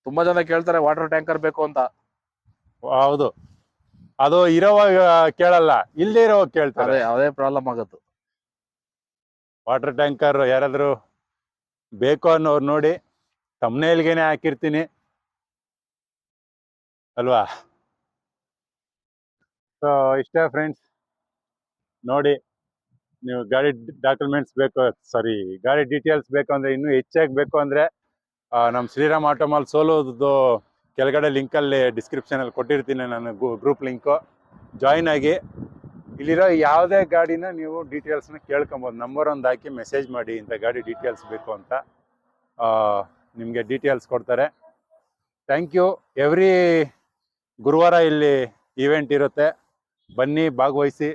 ತುಂಬಾ ಜನ ಕೇಳ್ತಾರೆ ವಾಟರ್ ಟ್ಯಾಂಕರ್ ಬೇಕು ಅಂತ. ಹೌದು. ಅದು ಇರೋವಾಗ ಕೇಳಲ್ಲ ಇಲ್ಲದೆ ಇರೋವಾಗ ಕೇಳ್ತಾರೆ. ಅದೇ ಅದೇ ಪ್ರಾಬ್ಲಮ್ ಆಗುತ್ತೆ. ವಾಟರ್ ಟ್ಯಾಂಕರ್ ಯಾರಾದರೂ ಬೇಕು ಅನ್ನೋರು ನೋಡಿ ತಮ್ಮನೇಲ್ಗೇನೆ ಹಾಕಿರ್ತೀನಿ. ಅಲ್ವಾ? ಸೊ ಇಷ್ಟೇ ಫ್ರೆಂಡ್ಸ್ ನೋಡಿ. ನೀವು ಗಾಡಿ ಡಾಕ್ಯುಮೆಂಟ್ಸ್ ಬೇಕು ಸಾರಿ ಗಾಡಿ ಡೀಟೇಲ್ಸ್ ಬೇಕು ಅಂದ್ರೆ ಇನ್ನೂ ಹೆಚ್ಚಾಗಿ ಬೇಕು ಅಂದ್ರೆ ನಮ್ಮ ಶ್ರೀರಾಮ್ ಆಟೋಮಾಲ್ ಸೋಲೋದು ಕೆಳಗಡೆ ಲಿಂಕಲ್ಲಿ ಡಿಸ್ಕ್ರಿಪ್ಷನಲ್ಲಿ ಕೊಟ್ಟಿರ್ತೀನಿ ನಾನು ಗ್ರೂಪ್ ಲಿಂಕು ಜಾಯಿನ್ ಆಗಿ, ಇಲ್ಲಿರೋ ಯಾವುದೇ ಗಾಡಿನ ನೀವು ಡೀಟೇಲ್ಸ್ನ ಕೇಳ್ಕೊಬೋದು. ನಂಬರ್ ಒಂದು ಹಾಕಿ ಮೆಸೇಜ್ ಮಾಡಿ, ಇಂಥ ಗಾಡಿ ಡೀಟೇಲ್ಸ್ ಬೇಕು ಅಂತ ನಿಮಗೆ ಡೀಟೇಲ್ಸ್ ಕೊಡ್ತಾರೆ. ಥ್ಯಾಂಕ್ ಯು ಎವ್ರಿ ಗುರುವಾರ ಇಲ್ಲಿ ಈವೆಂಟ್ ಇರುತ್ತೆ. ಬನ್ನಿ, ಭಾಗವಹಿಸಿ.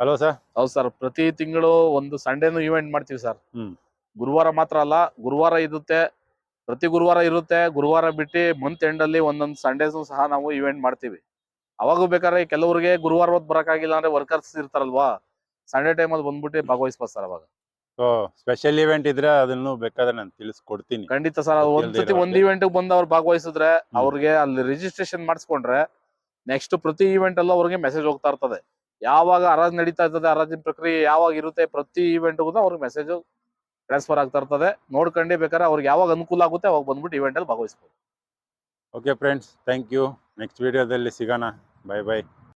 ಹಲೋ ಸರ್ ಹೌದು ಸರ್ ಪ್ರತಿ ತಿಂಗಳು ಒಂದು ಸಂಡೇನು ಇವೆಂಟ್ ಮಾಡ್ತೀವಿ ಸರ್. ಹ್ಮ್. ಗುರುವಾರ ಮಾತ್ರ ಅಲ್ಲ ಗುರುವಾರ ಇರುತ್ತೆ ಪ್ರತಿ ಗುರುವಾರ ಇರುತ್ತೆ ಗುರುವಾರ ಬಿಟ್ಟು ಮಂತ್ ಎಂಡ್ ಅಲ್ಲಿ ಒಂದೊಂದು ಸಂಡೇಸು ಸಹ ನಾವು ಇವೆಂಟ್ ಮಾಡ್ತೀವಿ. ಅವಾಗೂ ಬೇಕಾದ್ರೆ ಕೆಲವರಿಗೆ ಗುರುವಾರ ಹೊತ್ತು ಬರಕ್ಕಾಗಿಲ್ಲ ಅಂದ್ರೆ ವರ್ಕರ್ಸ್ ಇರ್ತಾರಲ್ವಾ ಸಂಡೇ ಟೈಮ್ ಅಲ್ಲಿ ಬಂದ್ಬಿಟ್ಟು ಭಾಗವಹಿಸ್ಬೋದು ಸರ್ ಅವಾಗ. ಸ್ಪೆಷಲ್ ಇವೆಂಟ್ ಇದ್ರೆ ಅದನ್ನು ಬೇಕಾದ್ರೆ ನಾನು ತಿಳಿಸ್ಕೊಡ್ತೀನಿ. ಖಂಡಿತ ಸರ್ ಒಂದ್ಸತಿ ಒಂದ್ ಸತಿ ಒಂದ್ ಇವೆಂಟ್ ಬಂದು ಅವ್ರು ಭಾಗವಹಿಸಿದ್ರೆ ಅವ್ರಿಗೆ ಅಲ್ಲಿ ರಿಜಿಸ್ಟ್ರೇಷನ್ ಮಾಡಿಸ್ಕೊಂಡ್ರೆ ನೆಕ್ಸ್ಟ್ ಪ್ರತಿ ಇವೆಂಟ್ ಅಲ್ಲೂ ಅವ್ರಿಗೆ ಮೆಸೇಜ್ ಹೋಗ್ತಾ ಇರ್ತದೆ. ಯಾವಾಗ ಹರಾಜ್ ನಡೀತಾ ಇರ್ತದೆ, ಹರಾಜಿನ ಪ್ರಕ್ರಿಯೆ ಯಾವಾಗ ಇರುತ್ತೆ ಪ್ರತಿ ಇವೆಂಟ್ ಅವ್ರಿಗೆ ಮೆಸೇಜ್ ಟ್ರಾನ್ಸ್ಫರ್ ಆಗ್ತಾ ಇರ್ತದೆ. ನೋಡ್ಕೊಂಡೇ ಬೇಕಾದ್ರೆ ಅವ್ರಿಗೆ ಯಾವಾಗ ಅನುಕೂಲ ಆಗುತ್ತೆ ಅವಾಗ ಬಂದ್ಬಿಟ್ಟು ಇವೆಂಟ್ ಅಲ್ಲಿ ಭಾಗವಹಿಸ್ಬೋದು. Okay friends thank you next ವಿಡಿಯೋದಲ್ಲಿ ಸಿಗೋಣ. ಬಾಯ್ ಬಾಯ್